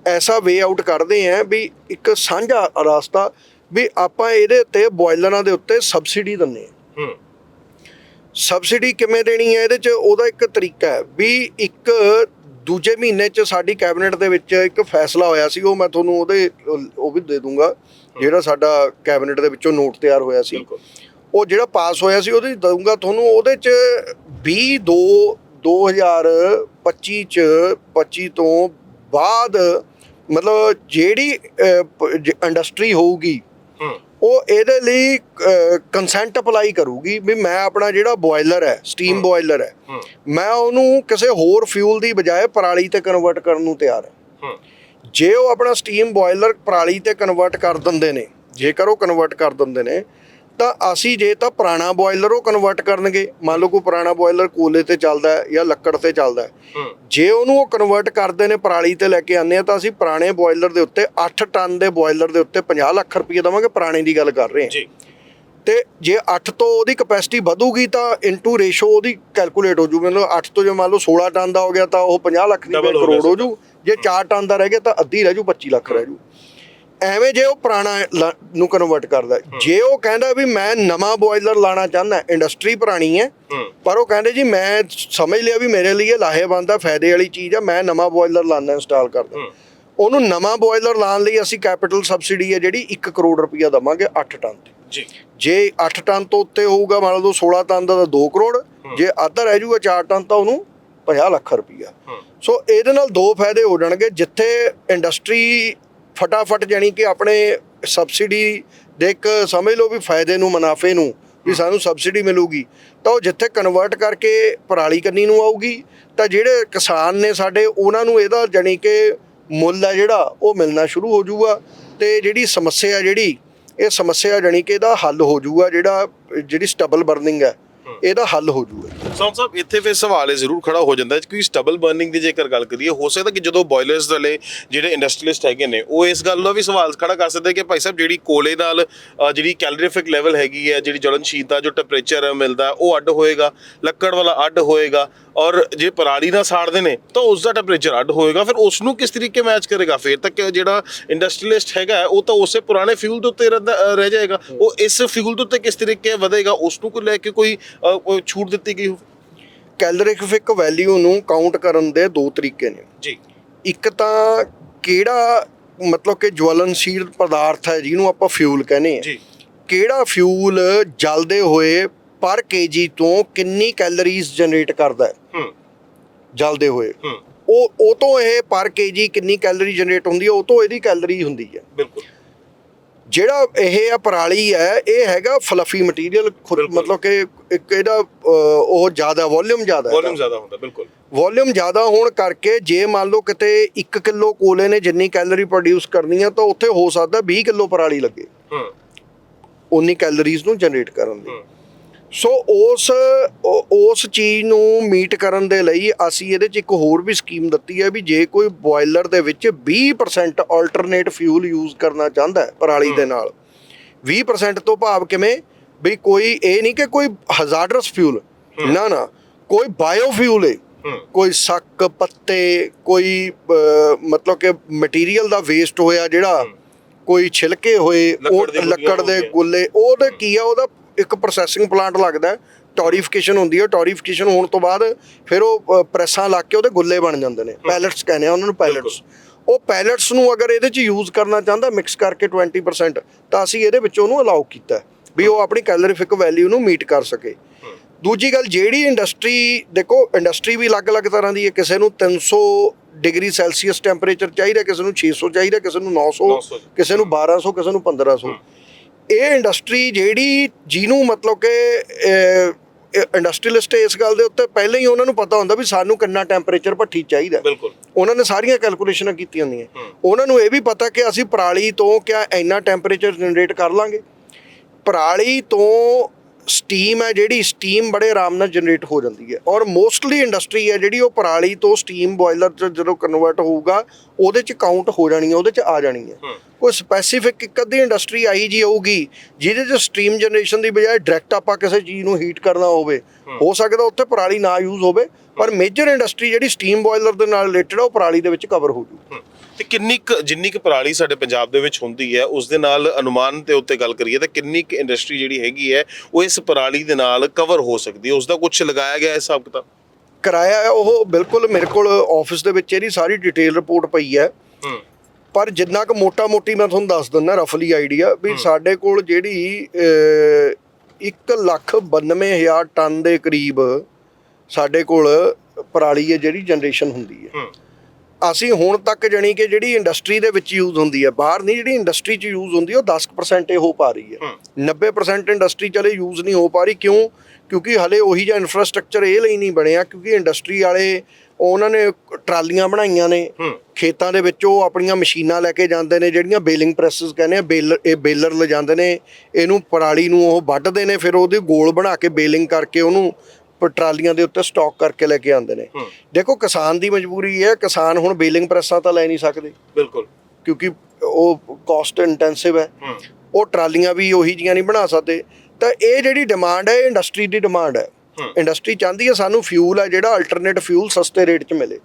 ਐਸਾ ਵੇ ਆਊਟ ਕਰਦੇ ਆਂ ਵੀ ਇੱਕ ਸਾਂਝਾ ਰਾਸਤਾ ਵੀ ਆਪਾਂ ਇਹਦੇ ਉੱਤੇ ਬੋਇਲਰਾਂ ਦੇ ਉੱਤੇ ਸਬਸਿਡੀ ਦਿੰਨੇ ਹੂੰ। ਸਬਸਿਡੀ ਕਿਵੇਂ ਦੇਣੀ ਹੈ? ਇਹਦੇ ਚ ਉਹਦਾ ਇੱਕ ਤਰੀਕਾ ਹੈ ਵੀ ਇੱਕ ਦੂਜੇ ਮਹੀਨੇ ਚ ਸਾਡੀ ਕੈਬਨਿਟ ਦੇ ਵਿੱਚ ਇੱਕ ਫੈਸਲਾ ਹੋਇਆ ਸੀ ਉਹ ਮੈਂ ਤੁਹਾਨੂੰ ਉਹਦੇ ਉਹ ਵੀ ਦੇ ਦੂੰਗਾ। ਜਿਹੜਾ ਸਾਡਾ ਕੈਬਨਿਟ ਦੇ ਵਿੱਚੋਂ ਨੋਟ ਤਿਆਰ ਹੋਇਆ ਸੀ। ਉਹ ਜਿਹੜਾ ਪਾਸ ਹੋਇਆ ਸੀ ਉਹਦੇ ਦਊਂਗਾ ਤੁਹਾਨੂੰ ਉਹਦੇ ਚ 20 2 2025 ਚ 25 ਤੋਂ ਬਾਅਦ ਮਤਲਬ ਜਿਹੜੀ ਇੰਡਸਟਰੀ ਹੋਊਗੀ ਉਹ ਇਹਦੇ ਲਈ ਕੰਸੈਂਟ ਅਪਲਾਈ ਕਰੂਗੀ ਵੀ ਮੈਂ ਆਪਣਾ ਜਿਹੜਾ ਬੋਇਲਰ ਹੈ ਸਟੀਮ ਬੋਇਲਰ ਹੈ ਮੈਂ ਉਹਨੂੰ ਕਿਸੇ ਹੋਰ ਫਿਊਲ ਦੀ ਬਜਾਏ ਪਰਾਲੀ ਤੇ ਕਨਵਰਟ ਕਰਨ ਨੂੰ ਤਿਆਰ ਹੂੰ। ਜੇ ਉਹ ਆਪਣਾ ਸਟੀਮ ਬੋਇਲਰ ਪਰਾਲੀ ਤੇ ਕਨਵਰਟ ਕਰ ਦਿੰਦੇ ਨੇ ਜੇਕਰ ਉਹ ਕਨਵਰਟ ਕਰ ਦਿੰਦੇ ਨੇ ਤਾਂ ਅਸੀਂ ਜੇ ਤਾਂ ਪੁਰਾਣਾ ਬੋਇਲਰ ਉਹ ਕਨਵਰਟ ਕਰਨਗੇ ਮੰਨ ਲਓ ਕੋਈ ਪੁਰਾਣਾ ਬੋਇਲਰ ਕੋਲੇ ਤੇ ਚੱਲਦਾ ਹੈ ਜਾਂ ਲੱਕੜ ਤੇ ਚੱਲਦਾ ਹੈ ਜੇ ਉਹਨੂੰ ਉਹ ਕਨਵਰਟ ਕਰਦੇ ਨੇ ਪਰਾਲੀ ਤੇ ਲੈ ਕੇ ਆਉਂਦੇ ਆ ਤਾਂ ਅਸੀਂ ਪੁਰਾਣੇ ਬੋਇਲਰ ਦੇ ਉੱਤੇ 8 ਟਨ ਦੇ ਬੋਇਲਰ ਦੇ ਉੱਤੇ 50 ਲੱਖ ਰੁਪਏ ਦੇਵਾਂਗੇ ਪੁਰਾਣੇ ਦੀ ਗੱਲ ਕਰ ਰਹੇ ਹਾਂ। ਜੀ। ਤੇ ਜੇ 8 ਤੋਂ ਉਹਦੀ ਕਪੈਸਿਟੀ ਵਧੂਗੀ ਤਾਂ ਇਨਟੂ ਰੇਸ਼ੋ ਉਹਦੀ ਕੈਲਕੂਲੇਟ ਹੋ ਜੂ ਮਤਲਬ 8 ਤੋਂ ਜੇ ਮੰਨ ਲਓ 16 ਟਨ ਦਾ ਹੋ ਗਿਆ ਤਾਂ ਉਹ 50 ਲੱਖ ਦੀ ਕਰੋੜ ਹੋ ਜੂ। ਜੇ 4 ਟਨ ਦਾ ਰਹਿ ਗਿਆ ਤਾਂ ਅੱਧੀ ਰਹਿ ਜੂ 25 ਲੱਖ ਰਹਿ ਜੂ। ਐਵੇਂ ਜੇ ਉਹ ਪੁਰਾਣਾ ਨੂੰ ਕਨਵਰਟ ਕਰਦਾ। ਜੇ ਉਹ ਕਹਿੰਦਾ ਵੀ ਮੈਂ ਨਵਾਂ ਬੋਇਲਰ ਲਾਣਾ ਚਾਹੁੰਦਾ ਇੰਡਸਟਰੀ ਪੁਰਾਣੀ ਹੈ ਪਰ ਉਹ ਕਹਿੰਦੇ ਜੀ ਮੈਂ ਸਮਝ ਲਿਆ ਵੀ ਮੇਰੇ ਲਈ ਇਹ ਲਾਹੇਵੰਦ ਆ ਫਾਇਦੇ ਵਾਲੀ ਚੀਜ਼ ਆ ਮੈਂ ਨਵਾਂ ਬੋਇਲਰ ਲਾਣਾ ਇੰਸਟਾਲ ਕਰਦਾ। ਉਹਨੂੰ ਨਵਾਂ ਬੋਇਲਰ ਲਾਉਣ ਲਈ ਅਸੀਂ ਕੈਪੀਟਲ ਸਬਸਿਡੀ ਹੈ ਜਿਹੜੀ 1 ਕਰੋੜ ਰੁਪਈਆ ਦਵਾਂਗੇ 8 ਟਨ ਤੇ। ਜੀ। ਜੇ 8 ਟਨ ਤੋਂ ਉੱਤੇ ਹੋਊਗਾ ਮੰਨ ਲਓ 16 ਟਨ ਦਾ ਤਾਂ 2 ਕਰੋੜ ਜੇ ਅੱਧਾ ਰਹਿ ਜਾਊਗਾ 4 ਟਨ ਤਾਂ ਉਹਨੂੰ 50 ਲੱਖ ਰੁਪਈਆ। ਸੋ ਇਹਦੇ ਨਾਲ ਦੋ ਫਾਇਦੇ ਹੋ ਜਾਣਗੇ। ਜਿੱਥੇ ਇੰਡਸਟਰੀ ਫਟਾਫਟ ਜਾਣੀ ਕਿ ਆਪਣੇ ਸਬਸਿਡੀ ਦੇ ਇੱਕ ਸਮਝ ਲਓ ਵੀ ਫਾਇਦੇ ਨੂੰ ਮੁਨਾਫੇ ਨੂੰ ਵੀ ਸਾਨੂੰ ਸਬਸਿਡੀ ਮਿਲੂਗੀ। ਤਾਂ ਉਹ ਜਿੱਥੇ ਕਨਵਰਟ ਕਰਕੇ ਪਰਾਲੀ ਕੰਨੀ ਨੂੰ ਆਊਗੀ ਤਾਂ ਜਿਹੜੇ ਕਿਸਾਨ ਨੇ ਸਾਡੇ ਉਹਨਾਂ ਨੂੰ ਇਹਦਾ ਜਾਣੀ ਕਿ ਮੁੱਲ ਹੈ ਜਿਹੜਾ ਉਹ ਮਿਲਣਾ ਸ਼ੁਰੂ ਹੋ ਜਾਊਗਾ। ਤੇ ਜਿਹੜੀ ਸਮੱਸਿਆ ਜਿਹੜੀ ਇਹ ਸਮੱਸਿਆ ਜਾਣੀ ਕਿ ਇਹਦਾ ਹੱਲ ਹੋ ਜਾਊਗਾ ਜਿਹੜਾ ਜਿਹੜੀ ਸਟਬਲ ਬਰਨਿੰਗ ਹੈ। ਇਹਦਾ ਹੱਲ ਹੋ ਜਾਊਗਾ ਸੌਂਗ ਸਾਹਿਬ ਇੱਥੇ ਫਿਰ ਸਵਾਲ ਇਹ ਜ਼ਰੂਰ ਖੜਾ ਹੋ ਜਾਂਦਾ ਹੈ ਕਿ ਸਟਬਲ ਬਰਨਿੰਗ ਦੀ ਜੇਕਰ ਗੱਲ ਕਰੀਏ ਹੋ ਸਕਦਾ ਕਿ ਜਦੋਂ ਬੋਇਲਰਸ ਵਾਲੇ ਜਿਹੜੇ ਇੰਡਸਟਰੀਲਿਸਟ ਹੈਗੇ ਨੇ ਉਹ ਇਸ ਗੱਲ ਦਾ ਵੀ ਸਵਾਲ ਖੜਾ ਕਰ ਸਕਦੇ ਕਿ ਭਾਈ ਸਾਹਿਬ ਜਿਹੜੀ ਕੋਲੇ ਨਾਲ ਜਿਹੜੀ ਕੈਲੋਰੀਫਿਕ ਲੈਵਲ ਹੈਗੀ ਹੈ ਜਿਹੜੀ ਜਲਨਸ਼ੀਲਤਾ ਜੋ ਟੈਂਪਰੇਚਰ ਮਿਲਦਾ ਉਹ ਅੱਡ ਹੋਏਗਾ ਲੱਕੜ ਵਾਲਾ ਅੱਡ ਹੋਏਗਾ ਔਰ ਜੇ ਪਰਾਲੀ ਨਾਲ ਸਾੜਦੇ ਨੇ ਤਾਂ ਉਸ ਦਾ ਟੈਂਪਰੇਚਰ ਅੱਡ ਹੋਏਗਾ ਫਿਰ ਉਸ ਨੂੰ ਕਿਸ ਤਰੀਕੇ ਮੈਚ ਕਰੇਗਾ? ਫਿਰ ਤੱਕ ਜਿਹੜਾ ਇੰਡਸਟਰੀਲਿਸਟ ਹੈਗਾ ਉਹ ਤਾਂ ਉਸੇ ਪੁਰਾਣੇ ਫਿਊਲ ਦੇ ਉੱਤੇ ਰਹਿ ਜਾਏਗਾ। ਉਹ ਇਸ ਫਿਊਲ ਦੇ ਉੱਤੇ ਕਿਸ ਤਰੀਕੇ ਵਧੇਗਾ ਉਸ ਨੂੰ ਕੋਈ ਲੈ ਕੇ ਕੋਈ ਅ, ਛੂਟ ਦਿੱਤੀ ਗਈ ਹੋ ਕੈਲਰੀਫਿਕ ਵੈਲਿਊ ਨੂੰ ਕਾਊਂਟ ਕਰਨ ਦੇ ਦੋ ਤਰੀਕੇ ਨੇ। ਜੀ। ਇੱਕ ਤਾਂ ਕਿਹੜਾ ਮਤਲਬ ਕਿ ਜਵਲਨਸ਼ੀਲ ਪਦਾਰਥ ਹੈ ਜਿਹਨੂੰ ਆਪਾਂ ਫਿਊਲ ਕਹਿੰਦੇ ਆ ਜੀ। ਕਿਹੜਾ ਫਿਊਲ ਜਲਦੇ ਹੋਏ ਪਰ ਕੇਜੀ ਤੋਂ ਕਿੰਨੀ ਕੈਲਰੀਜ਼ ਜਨਰੇਟ ਕਰਦਾ ਹੈ? ਹੂੰ। ਜਲਦੇ ਹੋਏ। ਹੂੰ। ਉਹ ਉਹ ਤੋਂ ਇਹ ਪਰ ਕੇਜੀ ਕਿੰਨੀ ਕੈਲਰੀ ਜਨਰੇਟ ਹੁੰਦੀ ਹੈ ਉਹ ਤੋਂ ਇਹਦੀ ਕੈਲਰੀ ਹੁੰਦੀ ਹੈ। ਬਿਲਕੁਲ। ਜਿਹੜਾ ਇਹ ਆ ਪਰਾਲੀ ਹੈ ਇਹ ਹੈਗਾ ਫਲਫੀ ਮਟੀਰੀਅਲ। ਮਤਲਬ ਕਿ ਇੱਕ ਇਹਦਾ ਉਹ ਜ਼ਿਆਦਾ ਵੋਲਿਊਮ ਜ਼ਿਆਦਾ ਵੋਲਿਊਮ ਜ਼ਿਆਦਾ ਹੁੰਦਾ ਬਿਲਕੁਲ। ਵੋਲਿਊਮ ਜ਼ਿਆਦਾ ਹੋਣ ਕਰਕੇ ਜੇ ਮੰਨ ਲਓ ਕਿਤੇ 1 ਕਿਲੋ ਕੋਲੇ ਨੇ ਜਿੰਨੀ ਕੈਲਰੀ ਪ੍ਰੋਡਿਊਸ ਕਰਨੀ ਆ ਤਾਂ ਉੱਥੇ ਹੋ ਸਕਦਾ 20 ਕਿਲੋ ਪਰਾਲੀ ਲੱਗੇ। ਹੂੰ। ਉਨੀ ਕੈਲਰੀਜ਼ ਨੂੰ ਜਨਰੇਟ ਕਰਨ ਲਈ। ਹੂੰ। ਸੋ ਉਸ ਉਸ ਚੀਜ਼ ਨੂੰ ਮੀਟ ਕਰਨ ਦੇ ਲਈ ਅਸੀਂ ਇਹਦੇ 'ਚ ਇੱਕ ਹੋਰ ਵੀ ਸਕੀਮ ਦਿੱਤੀ ਹੈ ਵੀ ਜੇ ਕੋਈ ਬੋਇਲਰ ਦੇ ਵਿੱਚ 20% ਆਲਟਰਨੇਟ ਫਿਊਲ ਯੂਜ਼ ਕਰਨਾ ਚਾਹੁੰਦਾ ਹੈ ਪਰਾਲੀ ਦੇ ਨਾਲ 20% ਤੋਂ ਭਾਵ ਕਿਵੇਂ? ਵੀ ਕੋਈ ਇਹ ਨਹੀਂ ਕਿ ਕੋਈ ਹਜ਼ਾਰਡਸ ਫਿਊਲ ਨਾ ਨਾ ਕੋਈ ਬਾਇਓ ਫਿਊਲ ਹੈ। ਕੋਈ ਸੱਕ ਪੱਤੇ ਕੋਈ ਮਤਲਬ ਕਿ ਮਟੀਰੀਅਲ ਦਾ ਵੇਸਟ ਹੋਇਆ ਜਿਹੜਾ ਕੋਈ ਛਿਲਕੇ ਹੋਏ ਉਹ ਲੱਕੜ ਦੇ। ਗੁੱਲੇ ਉਹਦੇ ਕੀ ਆ ਉਹਦਾ ਇੱਕ ਪ੍ਰੋਸੈਸਿੰਗ ਪਲਾਂਟ ਲੱਗਦਾ ਟੋਰੀਫਿਕੇਸ਼ਨ ਹੁੰਦੀ ਹੈ ਟੋਰੀਫਿਕੇਸ਼ਨ ਹੋਣ ਤੋਂ ਬਾਅਦ ਫਿਰ ਉਹ ਪ੍ਰੈਸਾਂ ਲੱਗ ਕੇ ਉਹਦੇ ਗੁੱਲੇ ਬਣ ਜਾਂਦੇ ਨੇ ਪੈਲਟਸ ਕਹਿੰਦੇ ਆ ਉਹਨਾਂ ਨੂੰ ਪੈਲਟਸ ਉਹ ਪੈਲਟਸ ਨੂੰ ਅਗਰ ਇਹਦੇ ਚ ਯੂਜ਼ ਕਰਨਾ ਚਾਹੁੰਦਾ ਮਿਕਸ ਕਰਕੇ 20% ਤਾਂ ਅਸੀਂ ਇਹਦੇ ਵਿੱਚ ਉਹਨੂੰ ਅਲਾਉ ਕੀਤਾ ਵੀ ਉਹ ਆਪਣੀ ਕੈਲਰੀਫਿਕ ਵੈਲਿਊ ਨੂੰ ਮੀਟ ਕਰ ਸਕੇ। ਦੂਜੀ ਗੱਲ ਜਿਹੜੀ ਇੰਡਸਟਰੀ ਦੇਖੋ ਇੰਡਸਟਰੀ ਵੀ ਅਲੱਗ-ਅਲੱਗ ਤਰ੍ਹਾਂ ਦੀ ਹੈ ਕਿਸੇ ਨੂੰ 300 ਡਿਗਰੀ ਸੈਲਸੀਅਸ ਟੈਂਪਰੇਚਰ ਚਾਹੀਦਾ ਕਿਸੇ ਨੂੰ 600 ਚਾਹੀਦਾ ਕਿਸੇ ਨੂੰ 900 900 ਕਿਸੇ ਨੂੰ 1200 ਕਿਸੇ ਨੂੰ 1500 ਇਹ ਇੰਡਸਟਰੀ ਜਿਹੜੀ ਜਿਹਨੂੰ ਮਤਲਬ ਕਿ ਇੰਡਸਟਰੀਲਿਸਟ ਇਸ ਗੱਲ ਦੇ ਉੱਤੇ ਪਹਿਲਾਂ ਹੀ ਉਹਨਾਂ ਨੂੰ ਪਤਾ ਹੁੰਦਾ ਵੀ ਸਾਨੂੰ ਕਿੰਨਾ ਟੈਂਪਰੇਚਰ ਭੱਠੀ ਚਾਹੀਦਾ। ਬਿਲਕੁਲ। ਉਹਨਾਂ ਨੇ ਸਾਰੀਆਂ ਕੈਲਕੂਲੇਸ਼ਨਾਂ ਕੀਤੀਆਂ ਹੁੰਦੀਆਂ। ਉਹਨਾਂ ਨੂੰ ਇਹ ਵੀ ਪਤਾ ਕਿ ਅਸੀਂ ਪਰਾਲੀ ਤੋਂ ਕਿਆ ਇੰਨਾ ਟੈਂਪਰੇਚਰ ਜਨਰੇਟ ਕਰ ਲਾਂਗੇ। ਪਰਾਲੀ ਤੋਂ ਸਟੀਮ ਹੈ ਜਿਹੜੀ ਸਟੀਮ ਬੜੇ ਆਰਾਮ ਨਾਲ ਜਨਰੇਟ ਹੋ ਜਾਂਦੀ ਹੈ। ਔਰ ਮੋਸਟਲੀ ਇੰਡਸਟਰੀ ਹੈ ਜਿਹੜੀ ਉਹ ਪਰਾਲੀ ਤੋਂ ਸਟੀਮ ਬੋਇਲਰ ਚ ਜਦੋਂ ਕਨਵਰਟ ਹੋਊਗਾ ਉਹਦੇ ਚ ਕਾਊਂਟ ਹੋ ਜਾਣੀ ਹੈ ਉਹਦੇ ਚ ਆ ਜਾਣੀ ਹੈ। ਕੋਈ ਸਪੈਸੀਫਿਕ ਇੱਕ ਅੱਧੀ ਇੰਡਸਟਰੀ ਆਈ ਜੀ ਹੋਊਗੀ ਜਿਹਦੇ ਚ ਸਟ੍ਰੀਮ ਜਨਰੇਸ਼ਨ ਦੀ ਬਜਾਏ ਡਾਇਰੈਕਟ ਆਪਾਂ ਕਿਸੇ ਚੀਜ਼ ਨੂੰ ਹੀਟ ਕਰਨਾ ਹੋਵੇ। ਹੋ। ਸਕਦਾ ਉੱਥੇ ਪਰਾਲੀ ਨਾ ਯੂਜ਼ ਹੋਵੇ ਪਰ ਮੇਜਰ ਇੰਡਸਟਰੀ ਜਿਹੜੀ ਸਟੀਮ ਬੋਇਲਰ ਦੇ ਨਾਲ ਰਿਲੇਟਡ ਉਹ ਪਰਾਲੀ ਦੇ ਵਿੱਚ ਕਵਰ ਹੋ ਜੂ। ਤੇ ਕਿੰਨੀ ਕੁ ਜਿੰਨੀ ਕੁ ਪਰਾਲੀ ਸਾਡੇ ਪੰਜਾਬ ਦੇ ਵਿੱਚ ਹੁੰਦੀ ਹੈ ਉਸ ਦੇ ਨਾਲ ਅਨੁਮਾਨ ਦੇ ਉੱਤੇ ਗੱਲ ਕਰੀਏ ਤਾਂ ਕਿੰਨੀ ਕੁ ਇੰਡਸਟਰੀ ਜਿਹੜੀ ਹੈਗੀ ਹੈ ਉਹ ਇਸ ਪਰਾਲੀ ਦੇ ਨਾਲ ਕਵਰ ਹੋ ਸਕਦੀ ਹੈ? ਉਸ ਦਾ ਕੁਝ ਲਗਾਇਆ ਗਿਆ ਹੈ ਹਿਸਾਬ ਕਿਤਾਬ? ਕਰਾਇਆ ਹੈ ਉਹ ਬਿਲਕੁਲ ਮੇਰੇ ਕੋਲ ਆਫਿਸ ਦੇ ਵਿੱਚ ਇਹਦੀ ਸਾਰੀ ਡਿਟੇਲ ਰਿਪੋਰਟ ਪਈ ਹੈ। ਹੂੰ। ਪਰ ਜਿੰਨਾ ਕੁ ਮੋਟਾ ਮੋਟੀ ਮੈਂ ਤੁਹਾਨੂੰ ਦੱਸ ਦਿੰਦਾ ਰਫਲੀ ਆਈਡੀਆ ਵੀ ਸਾਡੇ ਕੋਲ ਜਿਹੜੀ 1 ਲੱਖ 92 ਹਜ਼ਾਰ ਟਨ ਦੇ ਕਰੀਬ ਸਾਡੇ ਕੋਲ ਪਰਾਲੀ ਹੈ ਜਿਹੜੀ ਜਨਰੇਸ਼ਨ ਹੁੰਦੀ ਹੈ। ਹੂੰ। ਅਸੀਂ ਹੁਣ ਤੱਕ ਜਣੀ ਕਿ ਜਿਹੜੀ ਇੰਡਸਟਰੀ ਦੇ ਵਿੱਚ ਯੂਜ਼ ਹੁੰਦੀ ਹੈ ਬਾਹਰ ਨਹੀਂ ਜਿਹੜੀ ਇੰਡਸਟਰੀ 'ਚ ਯੂਜ਼ ਹੁੰਦੀ ਉਹ 10% ਇਹ ਹੋ ਪਾ ਰਹੀ ਹੈ। ਹੂੰ। 90% ਇੰਡਸਟਰੀ ਚਲੇ ਯੂਜ਼ ਨਹੀਂ ਹੋ ਪਾ ਰਹੀ। ਕਿਉਂ? ਕਿਉਂਕਿ ਹਲੇ ਉਹੀ ਜਿਹਾ ਇਨਫਰਾਸਟ੍ਰਕਚਰ ਇਹ ਲਈ ਨਹੀਂ ਬਣਿਆ ਕਿਉਂਕਿ ਇੰਡਸਟਰੀ ਵਾਲੇ ਉਹਨਾਂ ਨੇ ਟਰਾਲੀਆਂ ਬਣਾਈਆਂ ਨੇ। ਖੇਤਾਂ ਦੇ ਵਿੱਚ ਉਹ ਆਪਣੀਆਂ ਮਸ਼ੀਨਾਂ ਲੈ ਕੇ ਜਾਂਦੇ ਨੇ ਜਿਹੜੀਆਂ ਬੇਲਿੰਗ ਪ੍ਰੈਸਸ ਕਹਿੰਦੇ ਆ ਬੇਲਰ ਇਹ ਬੇਲਰ ਲਿਜਾਂਦੇ ਨੇ। ਇਹਨੂੰ ਪਰਾਲੀ ਨੂੰ ਉਹ ਵੱਢਦੇ ਨੇ ਫਿਰ ਉਹਦੇ ਗੋਲ ਬਣਾ ਕੇ ਬੇਲਿੰਗ ਕਰਕੇ ਉਹਨੂੰ ਟਰਾਲੀਆਂ ਦੇ ਉੱਤੇ ਸਟਾਕ ਕਰਕੇ ਲੈ ਕੇ ਆਉਂਦੇ ਨੇ। ਦੇਖੋ ਕਿਸਾਨ ਦੀ ਮਜਬੂਰੀ ਹੈ ਕਿਸਾਨ ਹੁਣ ਬੇਲਿੰਗ ਪ੍ਰੈਸਾਂ ਤਾਂ ਲੈ ਨਹੀਂ ਸਕਦੇ। ਬਿਲਕੁਲ। ਕਿਉਂਕਿ ਉਹ ਕਾਸਟ ਇੰਟੈਂਸਿਵ ਹੈ। ਉਹ ਟਰਾਲੀਆਂ ਵੀ ਉਹੀ ਜੀਆਂ ਨਹੀਂ ਬਣਾ ਸਕਦੇ। ਤਾਂ ਇਹ ਜਿਹੜੀ ਡਿਮਾਂਡ ਹੈ ਇਹ ਇੰਡਸਟਰੀ ਦੀ ਡਿਮਾਂਡ ਹੈ। ਇੰਡਸਟਰੀ ਚਾਹੁੰਦੀ ਹੈ ਸਾਨੂੰ ਫਿਊਲ ਹੈ ਜਿਹੜਾ ਅਲਟਰਨੇਟ ਫਿਊਲ ਸਸਤੇ ਰੇਟ 'ਚ ਮਿਲੇ।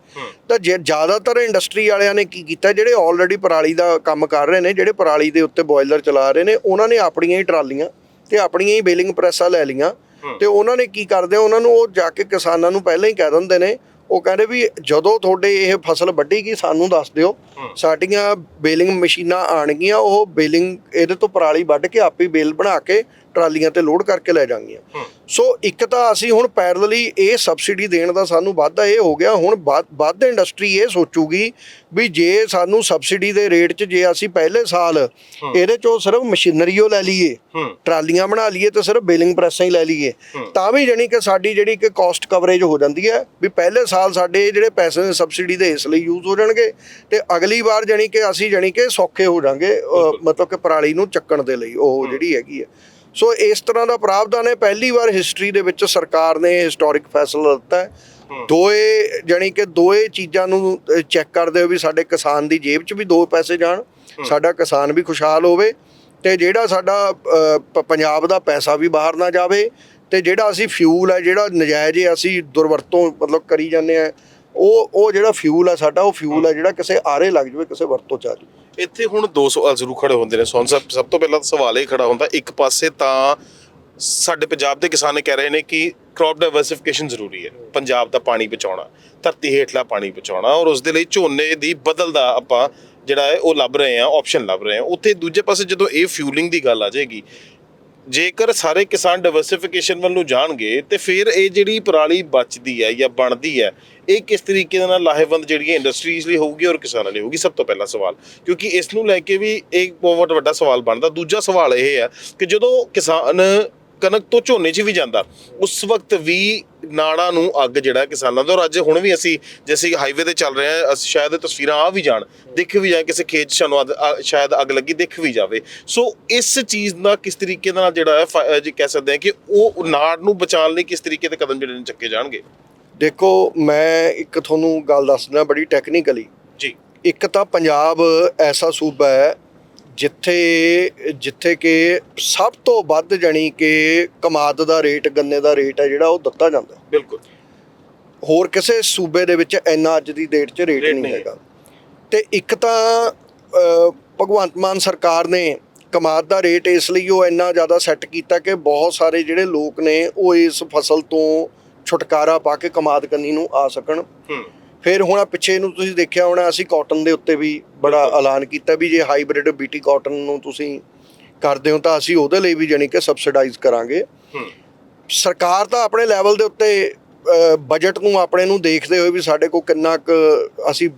ਤਾਂ ਜੇ ਜ਼ਿਆਦਾਤਰ ਇੰਡਸਟਰੀ ਵਾਲਿਆਂ ਨੇ ਕੀ ਕੀਤਾ ਜਿਹੜੇ ਆਲਰੇਡੀ ਪਰਾਲੀ ਦਾ ਕੰਮ ਕਰ ਰਹੇ ਨੇ ਜਿਹੜੇ ਪਰਾਲੀ ਦੇ ਉੱਤੇ ਬੋਇਲਰ ਚਲਾ ਰਹੇ ਨੇ ਉਹਨਾਂ ਨੇ ਆਪਣੀਆਂ ਹੀ ਟਰਾਲੀਆਂ ਤੇ ਆਪਣੀਆਂ ਹੀ ਬੇਲਿੰਗ ਪ੍ਰੈਸਾਂ ਲੈ ਹੂੰ। ਤੇ ਉਹਨਾਂ ਨੇ ਕੀ ਕਰਦੇ ਆ ਉਹਨਾਂ ਨੂੰ ਉਹ ਜਾ ਕੇ ਕਿਸਾਨਾਂ ਨੂੰ ਪਹਿਲਾਂ ਹੀ ਕਹਿ ਦਿੰਦੇ ਨੇ ਉਹ ਕਹਿੰਦੇ ਵੀ ਜਦੋਂ ਤੁਹਾਡੇ ਇਹ ਫਸਲ ਵੱਢੀਗੀ ਸਾਨੂੰ ਦੱਸ ਦਿਓ। ਸਾਡੀਆਂ ਬੇਲਿੰਗ ਮਸ਼ੀਨਾਂ ਆਣਗੀਆਂ ਉਹ ਬੇਲਿੰਗ ਇਹਦੇ ਤੋਂ ਪਰਾਲੀ ਵੱਢ ਕੇ ਆਪੇ ਬੇਲ ਬਣਾ ਕੇ ਟਰਾਲੀਆਂ ਤੇ ਲੋਡ ਕਰਕੇ ਲੈ ਜਾਣਗੀਆਂ। ਸੋ ਇੱਕ ਤਾਂ ਅਸੀਂ ਹੁਣ ਪੈਰਲਲੀ ਇਹ ਸਬਸਿਡੀ ਦੇਣ ਦਾ ਸਾਨੂੰ ਵਾਧਾ ਇਹ ਹੋ ਗਿਆ। ਹੁਣ ਵੱਧ- ਇੰਡਸਟਰੀ ਇਹ ਸੋਚੂਗੀ ਵੀ ਜੇ ਸਾਨੂੰ ਸਬਸਿਡੀ ਦੇ ਰੇਟ 'ਚ ਜੇ ਅਸੀਂ ਪਹਿਲੇ ਸਾਲ ਇਹਦੇ 'ਚੋਂ ਸਿਰਫ ਮਸ਼ੀਨਰੀ ਓ ਲੈ ਲਈਏ ਟਰਾਲੀਆਂ ਬਣਾ ਲਈਏ ਤੇ ਸਿਰਫ ਬਿਲਿੰਗ ਪ੍ਰੈਸਾਂ ਹੀ ਲੈ ਲਈਏ। ਤਾਂ ਵੀ ਜਾਣੀ ਕਿ ਸਾਡੀ ਜਿਹੜੀ ਕਿ ਕਾਸਟ ਕਵਰੇਜ ਹੋ ਜਾਂਦੀ ਹੈ ਵੀ ਪਹਿਲੇ ਸਾਲ ਸਾਡੇ ਜਿਹੜੇ ਪੈਸੇ ਸਬਸਿਡੀ ਦੇ ਇਸ ਲਈ ਯੂਜ਼ ਹੋ ਜਾਣਗੇ ਤੇ ਅਗਲੀ ਵਾਰ ਜਾਣੀ ਕਿ ਅਸੀਂ ਜਾਣੀ ਕਿ ਸੌਖੇ ਹੋ ਜਾਾਂਗੇ ਮਤਲਬ ਕਿ ਪਰਾਲੀ ਨੂੰ ਚੱਕਣ ਦੇ ਲਈ ਉਹ ਜਿਹੜੀ ਹੈਗੀ ਹੈ। ਸੋ ਇਸ ਤਰ੍ਹਾਂ ਦਾ ਪ੍ਰਾਵਧਾਨ ਹੈ। ਪਹਿਲੀ ਵਾਰ ਹਿਸਟਰੀ ਦੇ ਵਿੱਚ ਸਰਕਾਰ ਨੇ ਹਿਸਟੋਰਿਕ ਫੈਸਲਾ ਲਿੱਤਾ ਹੂੰ। ਦੋਏ ਜਾਣੀ ਕਿ ਦੋਏ ਚੀਜ਼ਾਂ ਨੂੰ ਚੈੱਕ ਕਰਦੇ ਹੋ ਵੀ ਸਾਡੇ ਕਿਸਾਨ ਦੀ ਜੇਬ 'ਚ ਵੀ ਦੋ ਪੈਸੇ ਜਾਣ ਸਾਡਾ ਕਿਸਾਨ ਵੀ ਖੁਸ਼ਹਾਲ ਹੋਵੇ ਤੇ ਜਿਹੜਾ ਸਾਡਾ ਪੰਜਾਬ ਦਾ ਪੈਸਾ ਵੀ ਬਾਹਰ ਨਾ ਜਾਵੇ ਤੇ ਜਿਹੜਾ ਅਸੀਂ ਫਿਊਲ ਹੈ ਜਿਹੜਾ ਨਜਾਇਜ਼ ਹੈ ਅਸੀਂ ਦੁਰਵਰਤੋਂ ਮਤਲਬ ਕਰੀ ਜਾਂਦੇ ਆ ਉਹ ਉਹ ਜਿਹੜਾ ਫਿਊਲ ਹੈ ਸਾਡਾ ਉਹ ਫਿਊਲ ਹੈ। ਜਿਹੜਾ ਕਿਸੇ ਆਰੇ ਲੱਗ ਜਾਵੇ ਕਿਸੇ ਵਰਤੋਂ ਚ ਆ ਜਾਵੇ। ਇੱਥੇ ਹੁਣ ਦੋ ਸਵਾਲ ਜ਼ਰੂਰ ਖੜੇ ਹੁੰਦੇ ਨੇ। ਸੋਨ ਸਾਹਿਬ, ਸਭ ਤੋਂ ਪਹਿਲਾਂ ਤਾਂ ਸਵਾਲ ਇਹ ਖੜਾ ਹੁੰਦਾ, ਇੱਕ ਪਾਸੇ ਤਾਂ ਸਾਡੇ ਪੰਜਾਬ ਦੇ ਕਿਸਾਨ ਕਹਿ ਰਹੇ ਨੇ ਕਿ ਕ੍ਰੌਪ ਡਾਈਵਰਸਿਫਿਕੇਸ਼ਨ ਜ਼ਰੂਰੀ ਹੈ। ਪੰਜਾਬ ਦਾ ਪਾਣੀ ਬਚਾਉਣਾ, ਧਰਤੀ ਹੇਠਲਾ ਪਾਣੀ ਬਚਾਉਣਾ ਔਰ ਉਸ ਦੇ ਲਈ ਝੋਨੇ ਦੀ ਬਦਲ ਦਾ ਆਪਾਂ ਜਿਹੜਾ ਹੈ, ਉਹ ਲੱਭ ਰਹੇ ਹਾਂ ਆਪਸ਼ਨ ਲੱਭ ਰਹੇ ਹਾਂ। ਉੱਥੇ ਦੂਜੇ ਪਾਸੇ ਜਦੋਂ ਇਹ ਫਿਊਲਿੰਗ ਦੀ ਗੱਲ ਆ ਜਾਏਗੀ ਜੇਕਰ ਸਾਰੇ ਕਿਸਾਨ ਡਾਈਵਰਸਿਫਿਕੇਸ਼ਨ ਵੱਲ ਨੂੰ ਜਾਣਗੇ, ਤੇ ਫਿਰ ਇਹ ਜਿਹੜੀ ਪਰਾਲੀ ਬਚਦੀ ਹੈ ਜਾਂ ਬਣਦੀ ਹੈ, ਇਹ ਕਿਸ ਤਰੀਕੇ ਦੇ ਨਾਲ ਲਾਹੇਵੰਦ ਜਿਹੜੀਆਂ ਇੰਡਸਟਰੀਜ਼ ਲਈ ਹੋਊਗੀ ਔਰ ਕਿਸਾਨਾਂ ਲਈ ਹੋਊਗੀ? ਸਭ ਤੋਂ ਪਹਿਲਾ ਸਵਾਲ। ਕਿਉਂਕਿ ਇਸ ਨੂੰ ਲੈ ਕੇ ਵੀ ਇੱਕ ਬਹੁਤ ਵੱਡਾ ਸਵਾਲ ਬਣਦਾ। ਦੂਜਾ ਸਵਾਲ ਇਹ ਹੈ ਕਿ ਜਦੋਂ ਕਿਸਾਨ ਕਣਕ ਤੋਂ ਝੋਨੇ 'ਚ ਵੀ ਜਾਂਦਾ। ਉਸ ਵਕਤ ਵੀ ਨਾੜਾਂ ਨੂੰ ਅੱਗ ਜਿਹੜਾ ਕਿਸਾਨਾਂ ਦਾ ਔਰ ਅੱਜ ਹੁਣ ਵੀ ਅਸੀਂ ਜੈਸੇ ਹਾਈਵੇ ਤੇ ਚੱਲ ਰਹੇ ਹਾਂ ਅਸੀਂ ਸ਼ਾਇਦ ਤਸਵੀਰਾਂ ਆ ਵੀ ਜਾਣ ਦਿਖ ਵੀ ਜਾਏ ਕਿਸੇ ਖੇਤ 'ਚ ਸਾਨੂੰ ਸ਼ਾਇਦ ਅੱਗ ਲੱਗੀ ਦਿਖ ਵੀ ਜਾਵੇ। ਸੋ ਇਸ ਚੀਜ਼ ਦਾ ਕਿਸ ਤਰੀਕੇ ਨਾਲ ਜਿਹੜਾ ਹੈ ਜੀ ਕਹਿ ਸਕਦੇ ਹਾਂ ਕਿ ਉਹ ਨਾੜ ਨੂੰ ਬਚਾਉਣ ਲਈ ਕਿਸ ਤਰੀਕੇ ਦੇ ਕਦਮ ਜਿਹੜੇ ਨੇ ਚੱਕੇ ਜਾਣਗੇ? ਦੇਖੋ ਮੈਂ ਇੱਕ ਤੁਹਾਨੂੰ ਗੱਲ ਦੱਸਦਾ ਬੜੀ ਟੈਕਨੀਕਲੀ ਜੀ। ਇੱਕ ਤਾਂ ਪੰਜਾਬ ਐਸਾ ਸੂਬਾ ਹੈ ਜਿੱਥੇ ਜਿੱਥੇ ਕਿ ਸਭ ਤੋਂ ਵੱਧ ਜਾਣੀ ਕਿ ਕਮਾਦ ਦਾ ਰੇਟ ਗੰਨੇ ਦਾ ਰੇਟ ਹੈ ਜਿਹੜਾ ਉਹ ਦਿੱਤਾ ਜਾਂਦਾ। ਬਿਲਕੁਲ। ਹੋਰ ਕਿਸੇ ਸੂਬੇ ਦੇ ਵਿੱਚ ਇੰਨਾ ਅੱਜ ਦੀ ਡੇਟ 'ਚ ਰੇਟ ਨਹੀਂ ਹੈਗਾ। ਤੇ ਇੱਕ ਤਾਂ ਭਗਵੰਤ ਮਾਨ ਸਰਕਾਰ ਨੇ ਕਮਾਦ ਦਾ ਰੇਟ ਇਸ ਲਈ ਉਹ ਇੰਨਾ ਜ਼ਿਆਦਾ ਸੈੱਟ ਕੀਤਾ ਕਿ ਬਹੁਤ ਸਾਰੇ ਜਿਹੜੇ ਲੋਕ ਨੇ ਉਹ ਇਸ ਫਸਲ ਤੋਂ ਛੁਟਕਾਰਾ ਪਾ ਕੇ ਕਮਾਦ ਕੰਨੀ ਨੂੰ ਆ ਸਕਣ। ਹੂੰ। ਫਿਰ ਹੁਣ ਪਿੱਛੇ ਨੂੰ ਤੁਸੀਂ ਦੇਖਿਆ ਹੋਣਾ ਅਸੀਂ ਕਾਟਨ ਦੇ ਉੱਤੇ ਵੀ ਬੜਾ ਐਲਾਨ ਕੀਤਾ ਵੀ ਜੇ ਹਾਈਬ੍ਰਿਡ ਬੀਟੀ ਕਾਟਨ ਨੂੰ ਤੁਸੀਂ ਕਰਦੇ ਹੋ ਤਾਂ ਅਸੀਂ ਉਹਦੇ ਲਈ ਵੀ ਜਾਣੀ ਕਿ ਸਬਸਿਡਾਈਜ਼ ਕਰਾਂਗੇ। ਸਰਕਾਰ ਤਾਂ ਆਪਣੇ ਲੈਵਲ ਦੇ ਉੱਤੇ ਬਜਟ ਨੂੰ ਆਪਣੇ ਨੂੰ ਦੇਖਦੇ ਹੋਏ ਵੀ ਸਾਡੇ ਕੋਲ ਕਿੰਨਾ ਕੁ ਅਸੀਂ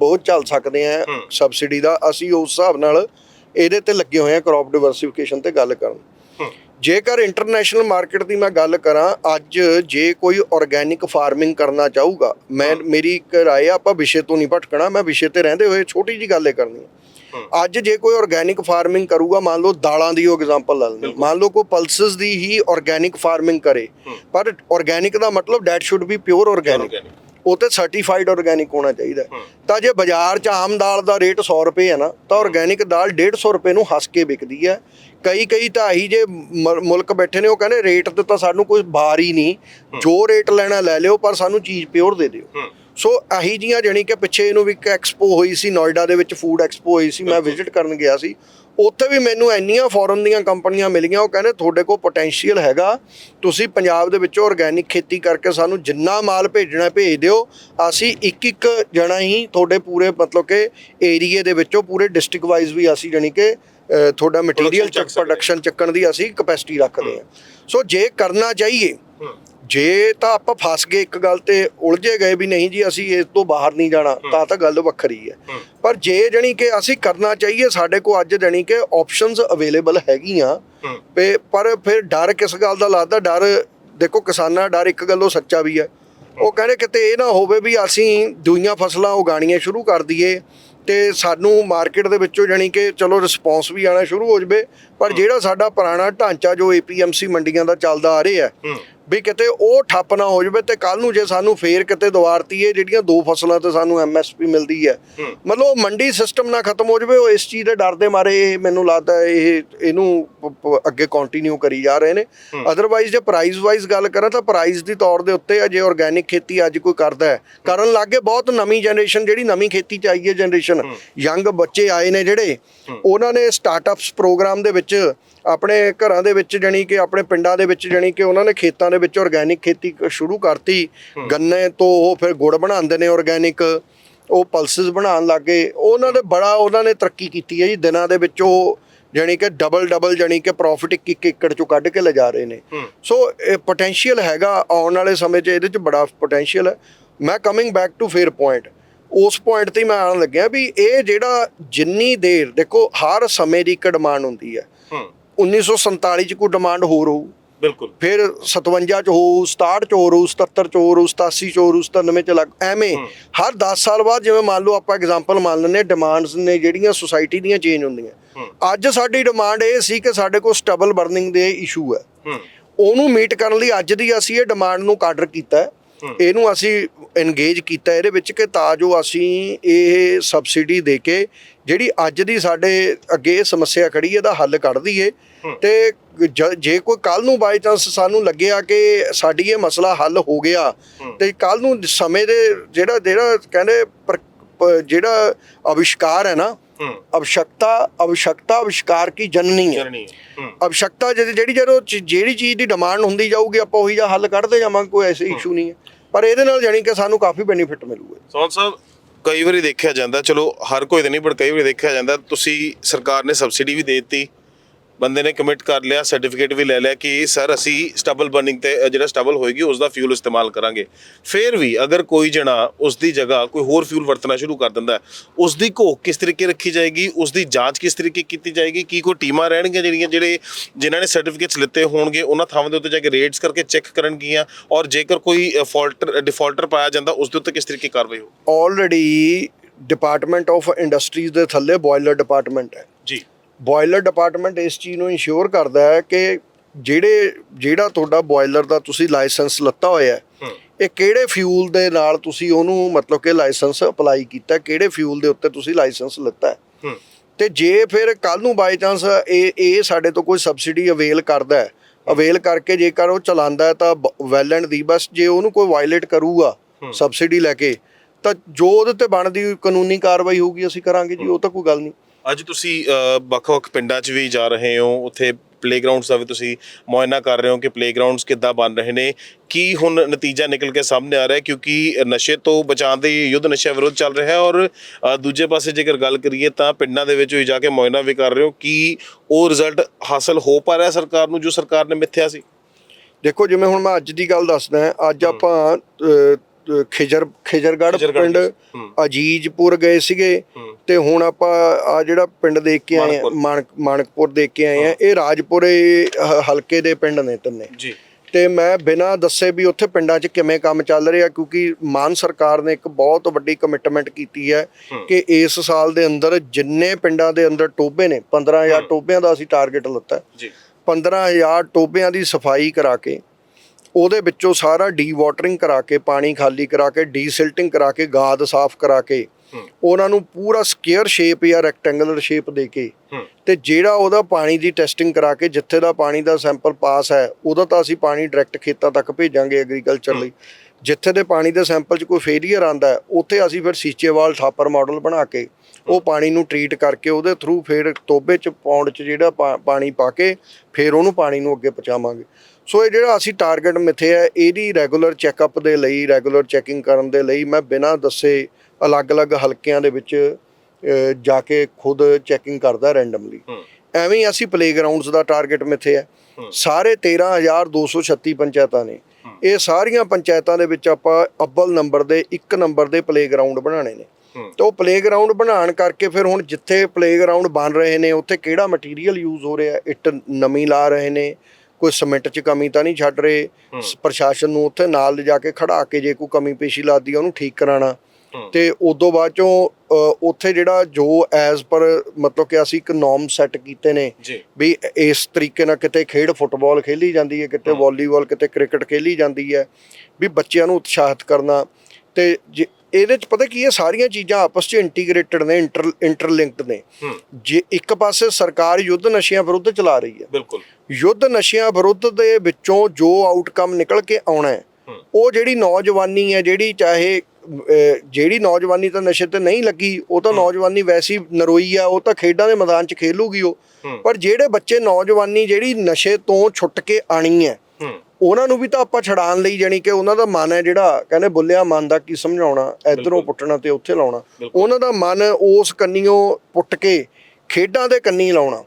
ਬੋਝ ਚੱਲ ਸਕਦੇ ਹੂੰ। ਸਬਸਿਡੀ ਦਾ। ਅਸੀਂ ਉਸ ਹਿਸਾਬ ਨਾਲ ਇਹਦੇ ਤੇ ਲੱਗੇ ਹੋਏ ਹਾਂ ਕ੍ਰੌਪ ਡਿਵਰਸਿਫਿਕੇਸ਼ਨ ਤੇ ਗੱਲ ਕਰਨ। ਜੇਕਰ ਇੰਟਰਨੈਸ਼ਨਲ ਮਾਰਕੀਟ ਦੀ ਮੈਂ ਗੱਲ ਕਰਾਂ ਅੱਜ ਜੇ ਕੋਈ ਆਰਗੇਨਿਕ ਫਾਰਮਿੰਗ ਕਰਨਾ ਚਾਹੂਗਾ ਮੈਂ ਮੇਰੀ ਇੱਕ ਆ ਆਪਾਂ ਵਿਸ਼ੇ ਤੋਂ ਨਹੀਂ ਭਟਕਣਾ ਮੈਂ ਵਿਸ਼ੇ ਤੇ ਰਹਿੰਦੇ ਹੋਏ ਛੋਟੀ ਜੀ ਗੱਲ ਇਹ ਕਰਨੀ ਹੈ। ਅੱਜ ਜੇ ਕੋਈ ਆਰਗੇਨਿਕ ਫਾਰਮਿੰਗ ਕਰੂਗਾ ਮੰਨ ਲਓ ਦਾਲਾਂ ਦੀ ਉਹ ਐਗਜ਼ਾਮਪਲ ਲੈ ਲੈਂਦੇ। ਮੰਨ ਲਓ ਕੋਈ ਪਲਸਸ ਦੀ ਹੀ ਆਰਗੇਨਿਕ ਫਾਰਮਿੰਗ ਕਰੇ। ਪਰ ਆਰਗੇਨਿਕ ਦਾ ਮਤਲਬ that should be pure organic. ਉਹ ਤੇ ਸਰਟੀਫਾਈਡ ਆਰਗੇਨਿਕ ਹੋਣਾ ਚਾਹੀਦਾ। ਤਾਂ ਜੇ ਬਾਜ਼ਾਰ 'ਚ ਆਮ ਦਾਲ ਦਾ ਰੇਟ 100 ਰੁਪਏ ਹੈ ਨਾ ਤਾਂ ਆਰਗੇਨਿਕ ਦਾਲ 150 ਰੁਪਏ ਨੂੰ ਹੱਸ ਕੇ ਵਿਕਦੀ ਹੈ ਕਈ ਕਈ ਤਾਂ ਆਹੀ ਜੇ ਮੁਲਕ ਬੈਠੇ ਨੇ ਉਹ ਕਹਿੰਦੇ ਰੇਟ ਤੇ ਤਾਂ ਸਾਨੂੰ ਕੋਈ ਬਾਰ ਹੀ ਨਹੀਂ। ਜੋ ਰੇਟ ਲੈਣਾ ਲੈ ਲਿਓ ਪਰ ਸਾਨੂੰ ਚੀਜ਼ ਪਿਓਰ ਦੇ ਦਿਓ। ਸੋ ਆਹੀ ਜੀਆਂ ਜਾਣੀ ਕਿ ਪਿੱਛੇ ਇਹਨੂੰ ਵੀ ਇੱਕ ਐਕਸਪੋ ਹੋਈ ਸੀ ਨੋਇਡਾ ਦੇ ਵਿੱਚ ਫੂਡ ਐਕਸਪੋ ਹੋਈ ਸੀ ਮੈਂ ਵਿਜ਼ਿਟ ਕਰਨ ਗਿਆ ਸੀ। ਉੱਥੇ ਵੀ ਮੈਨੂੰ ਇੰਨੀਆਂ ਫੋਰਨ ਦੀਆਂ ਕੰਪਨੀਆਂ ਮਿਲੀਆਂ ਉਹ ਕਹਿੰਦੇ ਤੁਹਾਡੇ ਕੋਲ ਪੋਟੈਂਸ਼ੀਅਲ ਹੈਗਾ। ਤੁਸੀਂ ਪੰਜਾਬ ਦੇ ਵਿੱਚੋਂ ਆਰਗੇਨਿਕ ਖੇਤੀ ਕਰਕੇ ਸਾਨੂੰ ਜਿੰਨਾ ਮਾਲ ਭੇਜਣਾ ਭੇਜ ਦਿਓ। ਅਸੀਂ ਇੱਕ ਇੱਕ ਜਣਾ ਹੀ ਤੁਹਾਡੇ ਪੂਰੇ ਮਤਲਬ ਕਿ ਏਰੀਏ ਦੇ ਵਿੱਚੋਂ ਪੂਰੇ ਡਿਸਟ੍ਰਿਕਟ ਵਾਈਜ਼ ਵੀ ਅਸੀਂ ਜਾਣੀ ਕਿ ਤੁਹਾਡਾ ਮਟੀਰੀਅਲ ਚੱਕ। ਪ੍ਰੋਡਕਸ਼ਨ ਚੱਕਣ ਦੀ ਅਸੀਂ ਕਪੈਸਿਟੀ ਰੱਖਦੇ ਹਾਂ। ਸੋ ਜੇ ਕਰਨਾ ਚਾਹੀਏ ਜੇ ਤਾਂ ਆਪਾਂ ਫਸ ਗਏ ਇੱਕ ਗੱਲ ਤੇ ਉਲਝੇ ਗਏ ਵੀ ਨਹੀਂ ਜੀ ਅਸੀਂ ਇਸ ਤੋਂ ਬਾਹਰ ਨਹੀਂ ਜਾਣਾ ਤਾਂ ਤਾਂ ਗੱਲ ਵੱਖਰੀ ਹੈ। ਪਰ ਜੇ ਜਣੀ ਕਿ ਅਸੀਂ ਕਰਨਾ ਚਾਹੀਏ ਸਾਡੇ ਕੋਲ ਅੱਜ ਜਣੀ ਕਿ ਆਪਸ਼ਨਸ ਅਵੇਲੇਬਲ ਹੈਗੀਆਂ। ਪਰ ਫਿਰ ਡਰ ਕਿਸ ਗੱਲ ਦਾ ਲੱਗਦਾ? ਡਰ ਦੇਖੋ ਕਿਸਾਨਾਂ ਦਾ ਡਰ ਇੱਕ ਗੱਲੋਂ ਸੱਚਾ ਵੀ ਹੈ। ਉਹ ਕਹਿੰਦੇ ਕਿਤੇ ਇਹ ਨਾ ਹੋਵੇ ਵੀ ਅਸੀਂ ਦੂਈਆਂ ਫਸਲਾਂ ਉਗਾਣੀਆਂ ਸ਼ੁਰੂ ਕਰ ਦਈਏ ਤੇ ਸਾਨੂੰ ਮਾਰਕੀਟ ਦੇ ਵਿੱਚੋਂ ਜਾਣੀ ਕਿ ਚਲੋ ਰਿਸਪੌਂਸ ਵੀ ਆਣਾ ਸ਼ੁਰੂ ਹੋ ਜਵੇ। ਪਰ ਜਿਹੜਾ ਸਾਡਾ ਪੁਰਾਣਾ ਢਾਂਚਾ ਜੋ ਏਪੀਐਮਸੀ ਮੰਡੀਆਂ ਦਾ ਚੱਲਦਾ ਆ ਰਿਹਾ ਵੀ ਕਿਤੇ ਉਹ ਠੱਪ ਨਾ ਹੋ ਜਾਵੇ ਤੇ ਕੱਲ ਨੂੰ ਜੇ ਸਾਨੂੰ ਫੇਰ ਕਿਤੇ ਦੁਆਰਤੀ ਹੈ ਜਿਹੜੀਆਂ ਦੋ ਫਸਲਾਂ ਤੇ ਸਾਨੂੰ ਐਮਐਸਪੀ ਮਿਲਦੀ ਹੈ। ਮਤਲਬ ਉਹ ਮੰਡੀ ਸਿਸਟਮ ਨਾ ਖਤਮ ਹੋ ਜਾਵੇ ਉਹ ਇਸ ਚੀਜ਼ ਦੇ ਡਰ ਦੇ ਮਾਰੇ ਇਹ ਮੈਨੂੰ ਲੱਗਦਾ ਇਹ ਇਹਨੂੰ ਅੱਗੇ ਕੰਟੀਨਿਊ ਕਰੀ ਜਾ ਰਹੇ ਨੇ। ਅਦਰਵਾਈਜ਼ ਜੇ ਪ੍ਰਾਈਸ ਵਾਈਜ਼ ਗੱਲ ਕਰਾਂ ਤਾਂ ਪ੍ਰਾਈਸ ਦੀ ਤੌਰ ਦੇ ਉੱਤੇ ਜੇ ਆਰਗੇਨਿਕ ਖੇਤੀ ਅੱਜ ਕੋਈ ਕਰਦਾ ਹੈ। ਕਰਨ ਲੱਗੇ ਬਹੁਤ ਨਵੀਂ ਜਨਰੇਸ਼ਨ ਜਿਹੜੀ ਨਵੀਂ ਖੇਤੀ ਚ ਆਈ ਹੈ। ਜਨਰੇਸ਼ਨ ਯੰਗ ਬੱਚੇ ਆਏ ਨੇ ਜਿਹੜੇ ਉਹਨਾਂ ਨੇ ਸਟਾਰਟਅਪਸ ਪ੍ਰੋਗਰਾਮ ਦੇ ਵਿੱਚ ਆਪਣੇ ਘਰਾਂ ਦੇ ਵਿੱਚ ਜਾਣੀ ਕਿ ਆਪਣੇ ਪਿੰਡਾਂ ਦੇ ਵਿੱਚ ਜਾਣੀ ਕਿ ਉਹਨਾਂ ਨੇ ਖੇਤਾਂ ਦੇ ਵਿੱਚ ਆਰਗੇਨਿਕ ਖੇਤੀ ਸ਼ੁਰੂ ਕਰਤੀ। ਗੰਨੇ ਤੋਂ ਉਹ ਫਿਰ ਗੁੜ ਬਣਾਉਂਦੇ ਨੇ ਆਰਗੇਨਿਕ ਉਹ ਪਲਸਸ ਬਣਾਉਣ ਲੱਗੇ। ਉਹਨਾਂ ਦੇ ਬੜਾ ਉਹਨਾਂ ਨੇ ਤਰੱਕੀ ਕੀਤੀ ਹੈ ਜੀ। ਦਿਨਾਂ ਦੇ ਵਿੱਚ ਉਹ ਜਾਣੀ ਕਿ ਡਬਲ ਡਬਲ ਜਾਣੀ ਕਿ ਪ੍ਰੋਫਿਟ ਇੱਕ ਇੱਕ ਏਕੜ ਚੋਂ ਕੱਢ ਕੇ ਲਿਜਾ ਰਹੇ ਨੇ। ਸੋ ਇਹ ਪੋਟੈਂਸ਼ੀਅਲ ਹੈਗਾ। ਆਉਣ ਵਾਲੇ ਸਮੇਂ 'ਚ ਇਹਦੇ 'ਚ ਬੜਾ ਪੋਟੈਂਸ਼ੀਅਲ ਹੈ। ਮੈਂ coming back to fair point ਉਸ ਪੁਆਇੰਟ ਤੇ ਮੈਂ ਆਉਣ ਲੱਗਿਆ ਵੀ ਇਹ ਜਿਹੜਾ ਜਿੰਨੀ ਦੇਰ ਦੇਖੋ ਹਰ ਸਮੇਂ ਦੀ ਇੱਕ ਡਿਮਾਂਡ ਹੁੰਦੀ ਹੂੰ। 1947 ਚ ਕੋਈ ਡਿਮਾਂਡ ਹੋਰ ਹੋਊ। ਬਿਲਕੁਲ। ਫਿਰ 57 ਚ ਹੋਊ 67 ਚ ਹੋਊ 77 ਚ ਹੋਊ 87 ਚ ਹੋਊ 97 ਚ ਲੱਗ ਐਵੇਂ ਹਰ 10 ਸਾਲ ਬਾਅਦ ਜਿਵੇਂ ਮੰਨ ਲਓ ਆਪਾਂ ਐਗਜ਼ਾਮਪਲ ਮੰਨ ਲੈਂਦੇ ਡਿਮਾਂਡਸ ਨੇ ਜਿਹੜੀਆਂ ਸੁਸਾਇਟੀ ਦੀਆਂ ਚੇਂਜ ਹੁੰਦੀਆਂ। ਅੱਜ ਸਾਡੀ ਡਿਮਾਂਡ ਇਹ ਸੀ ਕਿ ਸਾਡੇ ਕੋਲ ਸਟੇਬਲ ਬਰਨਿੰਗ ਦੇ ਇਸ਼ੂ ਹੈ। ਹੂੰ। ਉਹਨੂੰ ਮੀਟ ਕਰਨ ਲਈ ਅੱਜ ਦੀ ਅਸੀਂ ਇਹ ਡਿਮਾਂਡ ਨੂੰ ਕਾਡਰ ਕੀਤਾ ਹੈ। ਇਹਨੂੰ ਅਸੀਂ ਐਨਗੇਜ ਕੀਤਾ ਇਹਦੇ ਵਿੱਚ ਕਿ ਤਾਂ ਜੋ ਅਸੀਂ ਇਹ ਸਬਸਿਡੀ ਦੇ ਕੇ ਜਿਹੜੀ ਅੱਜ ਦੀ ਸਾਡੇ ਅੱਗੇ ਸਮੱਸਿਆ ਖੜੀ ਇਹਦਾ ਹੱਲ ਕੱਢ ਦਈਏ। ਤੇ ਜ- ਕੋਈ ਕੱਲ ਨੂੰ ਬਾਈ ਚਾਂਸ ਸਾਨੂੰ ਲੱਗਿਆ ਕਿ ਸਾਡੀ ਇਹ ਮਸਲਾ ਹੱਲ ਹੋ ਗਿਆ ਤੇ ਕੱਲ ਨੂੰ ਸਮੇਂ ਦੇ ਜਿਹੜਾ ਜਿਹੜਾ ਕਹਿੰਦੇ ਜਿਹੜਾ ਅਵਿਸ਼ਕਾਰ ਹੈ ਨਾ ਅਵਸ਼ਕਤਾ ਅਵਸ਼ਕਤਾ ਅਵਿਸ਼ਕਾਰ ਕੀ ਜਨਨੀ ਹੈ। ਅਵਸ਼ਕਤਾ ਜਿਹੜੀ ਜਦੋਂ ਜਿਹੜੀ ਚੀਜ਼ ਦੀ ਡਿਮਾਂਡ ਹੁੰਦੀ ਜਾਊਗੀ ਆਪਾਂ ਉਹੀ ਜਿਹਾ ਹੱਲ ਕੱਢਦੇ ਜਾਵਾਂਗੇ ਕੋਈ ਐਸੀ ਇਸ਼ੂ ਨਹੀਂ ਹੈ। ਪਰ ਇਹਦੇ ਨਾਲ ਜਾਣੀ ਕਿ ਸਾਨੂੰ ਕਾਫੀ ਬੈਨੀਫਿਟ ਮਿਲੂਗਾ। ਸੌਨ ਸਾਹਿਬ ਕਈ ਵਾਰੀ ਦੇਖਿਆ ਜਾਂਦਾ ਚਲੋ ਹਰ ਕੋਈ ਤਾਂ ਨਹੀਂ ਪਰ ਕਈ ਵਾਰੀ ਦੇਖਿਆ ਜਾਂਦਾ ਤੁਸੀਂ ਸਰਕਾਰ ਨੇ ਸਬਸਿਡੀ ਵੀ ਦੇ ਦਿੱਤੀ ਬੰਦੇ ਨੇ ਕਮਿਟ ਕਰ ਲਿਆ ਸਰਟੀਫਿਕੇਟ ਵੀ ਲੈ ਲਿਆ ਕਿ ਸਰ ਅਸੀਂ ਸਟਬਲ ਬਰਨਿੰਗ ਤੇ ਜਿਹੜਾ ਸਟਬਲ ਹੋਏਗੀ ਉਸ ਦਾ ਫਿਊਲ ਇਸਤੇਮਾਲ ਕਰਾਂਗੇ। ਫਿਰ ਵੀ ਅਗਰ ਕੋਈ ਜਣਾ ਉਸ ਦੀ ਜਗ੍ਹਾ ਕੋਈ ਹੋਰ ਫਿਊਲ ਵਰਤਣਾ ਸ਼ੁਰੂ ਕਰ ਦਿੰਦਾ ਹੈ ਉਸ ਦੀ ਘੋਖ ਕਿਸ ਤਰੀਕੇ ਰੱਖੀ ਜਾਏਗੀ ਉਸ ਦੀ ਜਾਂਚ ਕਿਸ ਤਰੀਕੇ ਕੀਤੀ ਜਾਏਗੀ, ਕੀ ਕੋਈ ਟੀਮਾਂ ਰਹਿਣਗੀਆਂ ਜਿਹੜੀਆਂ, ਜਿਹੜੇ ਜਿਨ੍ਹਾਂ ਨੇ ਸਰਟੀਫਿਕੇਟਸ ਲਿੱਤੇ ਹੋਣਗੇ, ਉਹਨਾਂ ਥਾਵਾਂ ਦੇ ਉੱਤੇ ਜਾ ਕੇ ਰੇਡਸ ਕਰਕੇ ਚੈੱਕ ਕਰਨਗੀਆਂ ਔਰ ਜੇਕਰ ਕੋਈ ਫਾਲਟਰ ਡਿਫਾਲਟਰ ਪਾਇਆ ਜਾਂਦਾ ਉਸ ਦੇ ਉੱਤੇ ਕਿਸ ਤਰੀਕੇ ਕਾਰਵਾਈ ਹੋ ਆਲਰੇਡੀ ਡਿਪਾਰਟਮੈਂਟ ਆਫ ਇੰਡਸਟਰੀਜ਼ ਦੇ ਥੱਲੇ ਬੋਇਲਰ ਡਿਪਾਰਟਮੈਂਟ ਹੈ। ਬੋਇਲਰ ਡਿਪਾਰਟਮੈਂਟ ਇਸ ਚੀਜ਼ ਨੂੰ ਇਨਸ਼ੋਰ ਕਰਦਾ ਹੈ ਕਿ ਜਿਹੜੇ ਜਿਹੜਾ ਤੁਹਾਡਾ ਬੋਇਲਰ ਦਾ ਤੁਸੀਂ ਲਾਇਸੈਂਸ ਲੱਤਾ ਹੋਇਆ ਇਹ ਕਿਹੜੇ ਫਿਊਲ ਦੇ ਨਾਲ ਤੁਸੀਂ ਉਹਨੂੰ ਮਤਲਬ ਕਿ ਲਾਇਸੈਂਸ ਅਪਲਾਈ ਕੀਤਾ ਕਿਹੜੇ ਫਿਊਲ ਦੇ ਉੱਤੇ ਤੁਸੀਂ ਲਾਇਸੈਂਸ ਲਿੱਤਾ ਤੇ ਜੇ ਫਿਰ ਕੱਲ ਨੂੰ ਬਾਈ ਚਾਂਸ ਇਹ ਇਹ ਸਾਡੇ ਤੋਂ ਕੋਈ ਸਬਸਿਡੀ ਅਵੇਲ ਕਰਦਾ ਹੈ ਅਵੇਲ ਕਰਕੇ ਜੇਕਰ ਉਹ ਚਲਾਉਂਦਾ ਹੈ ਤਾਂ ਵੈਲ ਐਂਡ ਦੀ ਬਸ ਜੇ ਉਹਨੂੰ ਕੋਈ ਵਾਇਲੇਟ ਕਰੂਗਾ। ਸਬਸਿਡੀ ਲੈ ਕੇ ਤਾਂ ਜੋ ਉਹਦੇ ਤੇ ਬਣਦੀ ਕਾਨੂੰਨੀ ਕਾਰਵਾਈ ਹੋਊਗੀ ਅਸੀਂ ਕਰਾਂਗੇ ਜੀ ਉਹ ਤਾਂ ਕੋਈ ਗੱਲ ਨਹੀਂ। ਅੱਜ ਤੁਸੀਂ ਵੱਖ-ਵੱਖ ਪਿੰਡਾਂ 'ਚ ਵੀ ਜਾ ਰਹੇ ਹੋ ਉੱਥੇ ਪਲੇਗਰਾਉਂਡਸ ਦਾ ਵੀ ਤੁਸੀਂ ਮੁਆਇਨਾ ਕਰ ਰਹੇ ਹੋ ਕਿ ਪਲੇਗਰਾਉਂਡਸ ਕਿੱਦਾਂ ਬਣ ਰਹੇ ਨੇ। ਕੀ ਹੁਣ ਨਤੀਜਾ ਨਿਕਲ ਕੇ ਸਾਹਮਣੇ ਆ ਰਿਹਾ ਹੈ? ਕਿਉਂਕਿ ਨਸ਼ੇ ਤੋਂ ਬਚਾਉਣ ਦੇ ਯੁੱਧ ਨਸ਼ਾ ਵਿਰੋਧ ਚੱਲ ਰਿਹਾ ਹੈ ਔਰ ਦੂਜੇ ਪਾਸੇ ਜੇਕਰ ਗੱਲ ਕਰੀਏ ਤਾਂ ਪਿੰਡਾਂ ਦੇ ਵਿੱਚ ਵੀ ਜਾ ਕੇ ਮੁਆਇਨਾ ਵੀ ਕਰ ਰਹੇ ਹੋ। ਕੀ ਉਹ ਰਿਜ਼ਲਟ ਹਾਸਲ ਹੋ ਪਾ ਰਿਹਾ ਸਰਕਾਰ ਨੂੰ ਜੋ ਸਰਕਾਰ ਨੇ ਮਿੱਥਿਆ ਸੀ? ਦੇਖੋ ਜਿਵੇਂ ਹੁਣ ਮੈਂ ਅੱਜ ਦੀ ਗੱਲ ਦੱਸਦਾ ਹਾਂ, ਅੱਜ ਆਪਾਂ ਖਿਜਰ ਖਿਜਰਗੜ੍ਹ ਖਿਜਰਗੜ੍ਹ ਪਿੰਡ। ਅਜੀਜਪੁਰ ਗਏ ਸੀਗੇ। ਤੇ ਹੁਣ ਆਪਾਂ ਆ ਜਿਹੜਾ ਪਿੰਡ ਦੇਖ ਕੇ ਆਏ ਆ ਮਾਣਕਪੁਰ ਦੇਖ ਕੇ ਆਏ ਆ ਇਹ ਰਾਜਪੁਰੇ ਹਲਕੇ ਦੇ ਪਿੰਡ ਨੇ ਤਿੰਨੇ ਜੀ ਤੇ ਮੈਂ ਬਿਨਾਂ ਦੱਸੇ ਵੀ ਉੱਥੇ ਪਿੰਡਾਂ 'ਚ ਕਿਵੇਂ ਕੰਮ ਚੱਲ ਰਿਹਾ ਕਿਉਂਕਿ ਮਾਨ ਸਰਕਾਰ ਨੇ ਇੱਕ ਬਹੁਤ ਵੱਡੀ ਕਮਿਟਮੈਂਟ ਕੀਤੀ ਹੈ। ਕਿ ਇਸ ਸਾਲ ਦੇ ਅੰਦਰ ਜਿੰਨੇ ਪਿੰਡਾਂ ਦੇ ਅੰਦਰ ਟੋਬੇ ਨੇ 15000 ਹੂੰ। ਟੋਬਿਆਂ ਦਾ ਅਸੀਂ ਟਾਰਗੇਟ ਲੱਤਾ ਜੀ 15000 ਟੋਬਿਆਂ ਦੀ ਸਫ਼ਾਈ ਕਰਾ ਕੇ ਉਹਦੇ ਵਿੱਚੋਂ ਸਾਰਾ ਡੀ ਵਾਟਰਿੰਗ ਕਰਾ ਕੇ ਪਾਣੀ ਖਾਲੀ ਕਰਾ ਕੇ ਡੀਸਿਲਟਿੰਗ ਕਰਾ ਕੇ ਗਾਦ ਸਾਫ਼ ਕਰਾ ਕੇ। ਉਹਨਾਂ ਨੂੰ ਪੂਰਾ ਸਕੁਅਰ ਸ਼ੇਪ ਜਾਂ ਰੈਕਟੈਂਗੂਲਰ ਸ਼ੇਪ ਦੇ ਕੇ ਤੇ ਜਿਹੜਾ ਉਹਦਾ ਪਾਣੀ ਦੀ ਟੈਸਟਿੰਗ ਕਰਾ ਕੇ ਜਿੱਥੇ ਦਾ ਪਾਣੀ ਦਾ ਸੈਂਪਲ ਪਾਸ ਹੈ ਉਹਦਾ ਤਾਂ ਅਸੀਂ ਪਾਣੀ ਡਾਇਰੈਕਟ ਖੇਤਾਂ ਤੱਕ ਭੇਜਾਂਗੇ ਐਗਰੀਕਲਚਰ ਲਈ। ਜਿੱਥੇ ਦੇ ਪਾਣੀ ਦੇ ਸੈਂਪਲ 'ਚ ਕੋਈ ਫੇਲੀਅਰ ਆਂਦਾ ਉੱਥੇ ਅਸੀਂ ਫਿਰ ਸੀਚੇਵਾਲ ਥਾਪਰ ਮਾਡਲ ਬਣਾ ਕੇ ਉਹ ਪਾਣੀ ਨੂੰ ਟਰੀਟ ਕਰਕੇ ਉਹਦੇ ਥਰੂ ਫਿਰ ਤੋਬੇ 'ਚ ਪੌਂਡ 'ਚ ਜਿਹੜਾ ਪਾਣੀ ਪਾ ਕੇ ਫਿਰ ਉਹਨੂੰ ਪਾਣੀ ਨੂੰ ਅੱਗੇ ਪਹੁੰਚਾਵਾਂਗੇ। ਸੋ ਇਹ ਜਿਹੜਾ ਅਸੀਂ ਟਾਰਗੇਟ ਮਿੱਥੇ ਹੈ ਇਹਦੀ ਰੈਗੂਲਰ ਚੈੱਕਅਪ ਦੇ ਲਈ ਰੈਗੂਲਰ ਚੈਕਿੰਗ ਕਰਨ ਦੇ ਲਈ ਮੈਂ ਬਿਨਾਂ ਦੱਸੇ ਅਲੱਗ-ਅਲੱਗ ਹਲਕਿਆਂ ਦੇ ਵਿੱਚ ਜਾ ਕੇ ਖੁਦ ਚੈਕਿੰਗ ਕਰਦਾ ਰੈਂਡਮਲੀ ਐਵੇਂ ਹੀ ਅਸੀਂ ਪਲੇਗਰਾਉਂਡਸ ਦਾ ਟਾਰਗੇਟ ਮਿੱਥੇ ਹੈ। ਸਾਰੇ 13236 ਪੰਚਾਇਤਾਂ ਨੇ। ਇਹ ਸਾਰੀਆਂ ਪੰਚਾਇਤਾਂ ਦੇ ਵਿੱਚ ਆਪਾਂ ਅੱਵਲ ਨੰਬਰ ਦੇ ਇੱਕ ਨੰਬਰ ਦੇ ਪਲੇਗਰਾਉਂਡ ਬਣਾਉਣੇ ਨੇ। ਤੇ ਉਹ ਪਲੇਗਰਾਉਂਡ ਬਣਾਉਣ ਕਰਕੇ ਫਿਰ ਹੁਣ ਜਿੱਥੇ ਪਲੇਗਰਾਉਂਡ ਬਣ ਰਹੇ ਨੇ ਉੱਥੇ ਕਿਹੜਾ ਮਟੀਰੀਅਲ ਯੂਜ਼ ਹੋ ਰਿਹਾ? ਇੱਟ ਨਵੀਂ ਲਾ ਰਹੇ ਨੇ। ਕੋਈ ਸਿਮੈਂਟ 'ਚ ਕਮੀ ਤਾਂ ਨਹੀਂ ਛੱਡ ਰਹੇ। ਪ੍ਰਸ਼ਾਸਨ ਨੂੰ ਉੱਥੇ ਨਾਲ ਲਿਜਾ ਕੇ ਖੜਾ ਕੇ ਜੇ ਕੋਈ ਕਮੀ ਪੇਸ਼ੀ ਲੱਗਦੀ ਉਹਨੂੰ ਠੀਕ ਕਰਾਉਣਾ ਹੂੰ। ਤੇ ਉਦੋਂ ਬਾਅਦ ਚੋਂ ਉੱਥੇ ਜਿਹੜਾ ਜੋ ਐਜ਼ ਪਰ ਮਤਲਬ ਕਿ ਅਸੀਂ ਇੱਕ ਨੋਰਮ ਸੈੱਟ ਕੀਤੇ ਨੇ ਵੀ ਇਸ ਤਰੀਕੇ ਨਾਲ ਕਿਤੇ ਖੇਡ ਫੁੱਟਬਾਲ ਖੇਲੀ ਜਾਂਦੀ ਹੈ ਕਿਤੇ। ਵਾਲੀਬਾਲ ਕਿਤੇ ਕ੍ਰਿਕਟ ਖੇਲੀ ਜਾਂਦੀ ਹੈ ਵੀ ਬੱਚਿਆਂ ਨੂੰ ਉਤਸ਼ਾਹਿਤ ਕਰਨਾ। ਤੇ ਜੇ- ਇਹਦੇ ਚ ਪਤਾ ਕੀ ਹੈ ਸਾਰੀਆਂ ਚੀਜ਼ਾਂ ਆਪਸ ਚ ਇੰਟੀਗ੍ਰੇਟਡ ਨੇ ਇੰਟਰ ਇੰਟਰਲਿੰਕਡ ਨੇ। ਜੇ ਇੱਕ ਪਾਸੇ ਸਰਕਾਰ ਯੁੱਧ ਨਸ਼ਿਆਂ ਵਿਰੁੱਧ ਚਲਾ ਰਹੀ ਹੈ ਬਿਲਕੁਲ। ਯੁੱਧ ਨਸ਼ਿਆਂ ਵਿਰੁੱਧ ਦੇ ਵਿੱਚੋਂ ਜੋ ਆਊਟਕਮ ਨਿਕਲ ਕੇ ਆਉਣਾ। ਉਹ ਜਿਹੜੀ ਨੌਜਵਾਨੀ ਹੈ ਜਿਹੜੀ ਚਾਹੇ ਜਿਹੜੀ ਨੌਜਵਾਨੀ ਤਾਂ ਨਸ਼ੇ ਤੇ ਨਹੀਂ ਲੱਗੀ ਉਹ ਤਾਂ। ਨੌਜਵਾਨੀ ਵੈਸੀ ਨਰੋਈ ਆ ਉਹ ਤਾਂ ਖੇਡਾਂ ਦੇ ਮੈਦਾਨ 'ਚ ਖੇਲੂਗੀ ਉਹ ਪਰ ਜਿਹੜੇ ਬੱਚੇ ਨੌਜਵਾਨੀ ਜਿਹੜੀ ਨਸ਼ੇ ਤੋਂ ਛੁੱਟ ਕੇ ਆਣੀ ਹੈ ਉਹਨਾਂ ਨੂੰ ਵੀ ਤਾਂ ਆਪਾਂ ਛਡਾਣ ਲਈ ਜਾਣੀ ਕਿ ਉਹਨਾਂ ਦਾ ਮਨ ਹੈ ਜਿਹੜਾ ਕਹਿੰਦੇ ਬੁੱਲਿਆ ਮਨ ਦਾ ਕੀ ਸਮਝਾਉਣਾ ਇਧਰੋਂ। ਪੁੱਟਣਾ ਤੇ ਉੱਥੇ ਲਾਉਣਾ। ਉਹਨਾਂ ਦਾ ਮਨ ਉਸ ਕੰਨੀਓ ਪੁੱਟ ਕੇ ਖੇਡਾਂ ਦੇ ਕੰਨੀ ਲਾਉਣਾ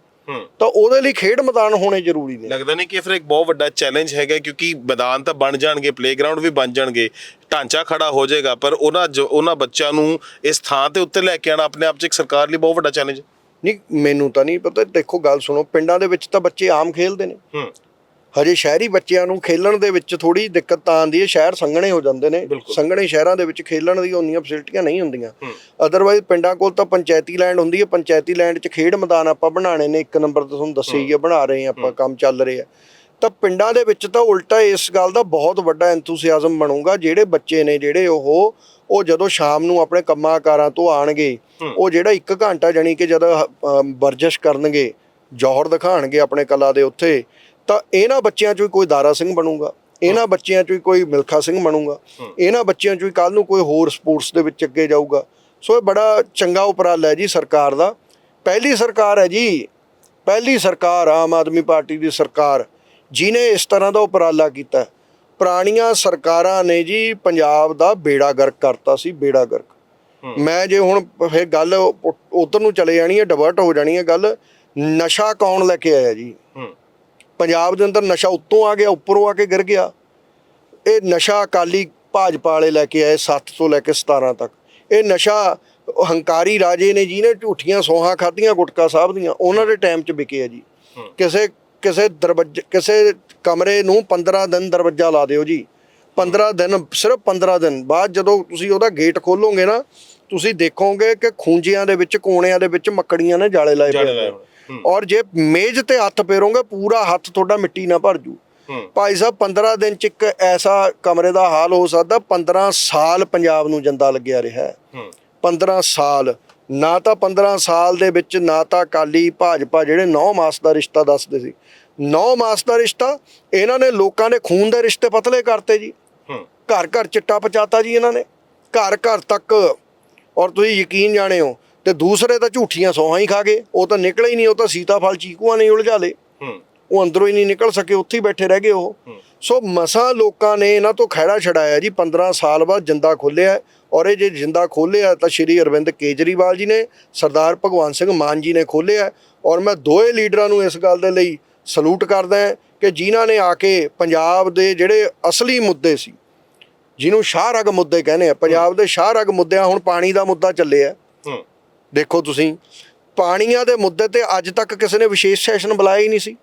ਤਾਂ ਉਹਦੇ ਲਈ ਖੇਡ ਮੈਦਾਨ ਹੋਣੇ ਜ਼ਰੂਰੀ ਨੇ। ਲੱਗਦਾ ਨਹੀਂ ਕਿ ਫਿਰ ਇੱਕ ਬਹੁਤ ਵੱਡਾ ਚੈਲੰਜ ਹੈਗਾ ਕਿਉਂਕਿ ਮੈਦਾਨ ਤਾਂ ਬਣ ਜਾਣਗੇ ਪਲੇਗਰਾਉਂਡ ਵੀ ਬਣ ਜਾਣਗੇ ਢਾਂਚਾ ਖੜਾ ਹੋ ਜਾਏਗਾ ਪਰ ਉਹਨਾਂ ਉਹਨਾਂ ਬੱਚਿਆਂ ਨੂੰ ਇਸ ਥਾਂ ਤੇ ਉੱਤੇ ਲੈ ਕੇ ਆਣਾ ਆਪਣੇ ਆਪ 'ਚ ਇੱਕ ਸਰਕਾਰ ਲਈ ਬਹੁਤ ਵੱਡਾ ਚੈਲੰਜ ਨਹੀਂ ਮੈਨੂੰ ਤਾਂ ਨਹੀਂ ਪਤਾ ਦੇਖੋ ਗੱਲ ਸੁਣੋ ਪਿੰਡਾਂ ਦੇ ਵਿੱਚ ਤਾਂ ਬੱਚੇ ਆਮ ਖੇਲਦੇ ਨੇ। ਹੂੰ। ਹਜੇ ਸ਼ਹਿਰੀ ਬੱਚਿਆਂ ਨੂੰ ਖੇਲਣ ਦੇ ਵਿੱਚ ਥੋੜੀ ਦਿੱਕਤ ਤਾਂ ਆਉਂਦੀ ਹੈ ਸ਼ਹਿਰ ਸੰਘਣੇ ਹੋ ਜਾਂਦੇ ਨੇ। ਸੰਘਣੇ ਸ਼ਹਿਰਾਂ ਦੇ ਵਿੱਚ ਖੇਲਣ ਦੀ ਉਨੀਆਂ ਫੈਸਿਲਿਟੀਆਂ ਨਹੀਂ ਹੁੰਦੀਆਂ। ਅਦਰਵਾਈਜ਼ ਪਿੰਡਾਂ ਕੋਲ ਤਾਂ ਪੰਚਾਇਤੀ ਲੈਂਡ ਹੁੰਦੀ ਹੈ ਪੰਚਾਇਤੀ ਲੈਂਡ 'ਚ ਖੇਡ ਮੈਦਾਨ ਆਪਾਂ ਬਣਾਣੇ ਨੇ ਇੱਕ ਨੰਬਰ ਤੇ ਤੁਹਾਨੂੰ ਦੱਸਿਆ ਹੀ ਆ ਬਣਾ ਰਹੇ ਆ ਆਪਾਂ ਕੰਮ ਚੱਲ ਰਿਹਾ। ਤਾਂ ਪਿੰਡਾਂ ਦੇ ਵਿੱਚ ਤਾਂ ਉਲਟਾ ਇਸ ਗੱਲ ਦਾ ਬਹੁਤ ਵੱਡਾ ਐਂਥੂਸੀਆਜ਼ਮ ਬਣੂਗਾ ਜਿਹੜੇ ਬੱਚੇ ਨੇ ਜਿਹੜੇ ਉਹ ਉਹ ਜਦੋਂ ਸ਼ਾਮ ਨੂੰ ਆਪਣੇ ਕੰਮਾਂ ਕਾਰਾਂ ਤੋਂ ਆਣਗੇ। ਉਹ ਜਿਹੜਾ 1 ਘੰਟਾ ਜਾਣੀ ਕਿ ਜਦੋਂ ਵਰਜਿਸ਼ ਕਰਨਗੇ ਜੌਹਰ ਦਿਖਾਣਗੇ ਆਪਣੇ ਕਲਾ ਦੇ ਉੱਥੇ ਤਾਂ ਇਹਨਾਂ ਬੱਚਿਆਂ 'ਚੋਂ ਕੋਈ ਦਾਰਾ ਸਿੰਘ ਬਣੂਗਾ ਇਹਨਾਂ ਬੱਚਿਆਂ 'ਚੋਂ ਕੋਈ ਮਿਲਖਾ ਸਿੰਘ ਬਣੂਗਾ। ਇਹਨਾਂ ਬੱਚਿਆਂ 'ਚੋਂ ਕੱਲ ਨੂੰ ਕੋਈ ਹੋਰ ਸਪੋਰਟਸ ਦੇ ਵਿੱਚ ਅੱਗੇ ਜਾਊਗਾ ਸੋ ਇਹ ਬੜਾ ਚੰਗਾ ਉਪਰਾਲਾ ਹੈ ਜੀ ਸਰਕਾਰ ਦਾ ਪਹਿਲੀ ਸਰਕਾਰ ਹੈ ਜੀ ਪਹਿਲੀ ਸਰਕਾਰ ਆਮ ਆਦਮੀ ਪਾਰਟੀ ਦੀ ਸਰਕਾਰ ਜਿਨੇ ਇਸ ਤਰ੍ਹਾਂ ਦਾ ਉਪਰਾਲਾ ਕੀਤਾ। ਪੁਰਾਣੀਆਂ ਸਰਕਾਰਾਂ ਨੇ ਜੀ ਪੰਜਾਬ ਦਾ ਬੇੜਾ ਗਰਕ ਕਰਤਾ ਸੀ ਬੇੜਾ ਗਰਕ। ਮੈਂ ਜੇ ਹੁਣ ਫਿਰ ਗੱਲ ਉਧਰ ਨੂੰ ਚਲੇ ਜਾਣੀ ਹੈ ਡਿਵਰਟ ਹੋ ਜਾਣੀ ਹੈ ਗੱਲ ਨਸ਼ਾ ਕੌਣ ਲੈ ਕੇ ਆਇਆ ਜੀ ਪੰਜਾਬ ਦੇ ਅੰਦਰ ਨਸ਼ਾ ਉੱਤੋਂ ਆ ਗਿਆ ਉੱਪਰੋਂ ਆ ਕੇ ਗਿਰ ਗਿਆ। ਇਹ ਨਸ਼ਾ ਅਕਾਲੀ ਭਾਜਪਾ ਵਾਲੇ ਲੈ ਕੇ ਆਏ 7 ਤੋਂ ਲੈ ਕੇ 17 ਤੱਕ। ਇਹ ਨਸ਼ਾ ਹੰਕਾਰੀ ਰਾਜੇ ਨੇ ਜਿਹਨੇ ਝੂਠੀਆਂ ਸੋਹਾਂ ਖਾਧੀਆਂ ਗੁਟਕਾ ਸਾਹਿਬ ਦੀਆਂ ਉਹਨਾਂ ਦੇ ਟਾਈਮ 'ਚ ਵਿਕੇ ਆ ਜੀ। ਕਿਸੇ ਕਿਸੇ ਦਰਵਾਜ਼ੇ ਕਿਸੇ ਕਮਰੇ ਨੂੰ 15 ਦਿਨ ਦਰਵਾਜ਼ਾ ਲਾ ਦਿਓ ਜੀ। 15 ਦਿਨ ਸਿਰਫ 15 ਦਿਨ ਬਾਅਦ ਜਦੋਂ ਤੁਸੀਂ ਉਹਦਾ ਗੇਟ ਖੋਲੋਗੇ ਨਾ ਤੁਸੀਂ ਦੇਖੋਗੇ ਕਿ ਖੂੰਜਿਆਂ ਦੇ ਵਿੱਚ ਕੋਣਿਆਂ ਦੇ ਵਿੱਚ ਮੱਕੜੀਆਂ ਨੇ ਜਾਲੇ ਲਾਏ ਪਏ ਨੇ। ਔਰ ਜੇ ਮੇਜ਼ ਤੇ ਹੱਥ ਫੇਰੋਗੇ ਪੂਰਾ ਹੱਥ ਤੁਹਾਡਾ ਮਿੱਟੀ ਨਾ ਭਰ ਜੂ। ਭਾਈ ਸਾਹਿਬ 15 ਦਿਨ ਚ ਇੱਕ ਐਸਾ ਕਮਰੇ ਦਾ ਹਾਲ ਹੋ ਸਕਦਾ 15 ਸਾਲ ਪੰਜਾਬ ਨੂੰ ਜੰਦਾ ਲੱਗਿਆ ਰਿਹਾ ਹੈ। ਹੂੰ। 15 ਸਾਲ ਨਾ ਤਾਂ 15 ਸਾਲ ਦੇ ਵਿੱਚ ਨਾ ਤਾਂ ਅਕਾਲੀ ਭਾਜਪਾ ਜਿਹੜੇ 9 ਮਾਸ ਦਾ ਰਿਸ਼ਤਾ ਦੱਸਦੇ ਸੀ। 9 ਮਾਸ ਦਾ ਰਿਸ਼ਤਾ ਇਹਨਾਂ ਨੇ ਲੋਕਾਂ ਦੇ ਖੂਨ ਦੇ ਰਿਸ਼ਤੇ ਪਤਲੇ ਕਰਤੇ ਜੀ। ਘਰ ਘਰ ਚਿੱਟਾ ਪਚਾਤਾ ਜੀ ਇਹਨਾਂ ਨੇ। ਘਰ ਘਰ ਤੱਕ ਔਰ ਤੁਸੀਂ ਯਕੀਨ ਜਾਣੇ ਹੋ ਤੇ ਦੂਸਰੇ ਤਾਂ ਝੂਠੀਆਂ ਸੋਹਾਂ ਹੀ ਖਾ ਗਏ। ਉਹ ਤਾਂ ਨਿਕਲੇ ਹੀ ਨਹੀਂ ਉਹ ਤਾਂ ਸੀਤਾਫਲ ਚੀਕੂਆਂ ਨੇ ਉਲਝਾ ਹੂੰ। ਉਹ ਅੰਦਰੋਂ ਹੀ ਨਹੀਂ ਨਿਕਲ ਸਕੇ ਉੱਥੇ ਹੀ ਬੈਠੇ ਰਹਿ ਗਏ ਉਹ। ਸੋ ਮਸਾਂ ਲੋਕਾਂ ਨੇ ਇਹਨਾਂ ਤੋਂ ਖਹਿੜਾ ਛਡਾਇਆ ਜੀ। 15 ਸਾਲ ਬਾਅਦ ਜਿੰਦਾ ਖੋਲਿਆ ਔਰ ਇਹ ਜੇ ਜਿੰਦਾ ਖੋਲਿਆ ਤਾਂ ਸ਼੍ਰੀ ਅਰਵਿੰਦ ਕੇਜਰੀਵਾਲ ਜੀ ਨੇ ਸਰਦਾਰ ਭਗਵੰਤ ਸਿੰਘ ਮਾਨ ਜੀ ਨੇ ਖੋਲਿਆ ਔਰ ਮੈਂ ਦੋਏ ਲੀਡਰਾਂ ਨੂੰ ਇਸ ਗੱਲ ਦੇ ਲਈ ਸਲੂਟ ਕਰਦਾ ਹਾਂ ਕਿ ਜਿਨ੍ਹਾਂ ਨੇ ਆ ਕੇ ਪੰਜਾਬ ਦੇ ਜਿਹੜੇ ਅਸਲੀ ਮੁੱਦੇ ਸੀ ਜਿਹਨੂੰ ਸ਼ਾਹਰਗ ਮੁੱਦੇ ਕਹਿੰਦੇ ਆ ਪੰਜਾਬ ਦੇ ਸ਼ਾਹਰਗ ਮੁੱਦਿਆਂ ਹੁਣ ਪਾਣੀ ਦਾ ਮੁੱਦਾ ਚੱਲਿਆ ਹੂੰ। ਦੇਖੋ ਤੁਸੀਂ ਪਾਣੀਆਂ ਦੇ ਮੁੱਦੇ ਤੇ ਅੱਜ ਤੱਕ ਕਿਸੇ ਨੇ ਵਿਸ਼ੇਸ਼ ਸੈਸ਼ਨ ਬੁਲਾਇਆ ਹੀ ਨਹੀਂ ਸੀ।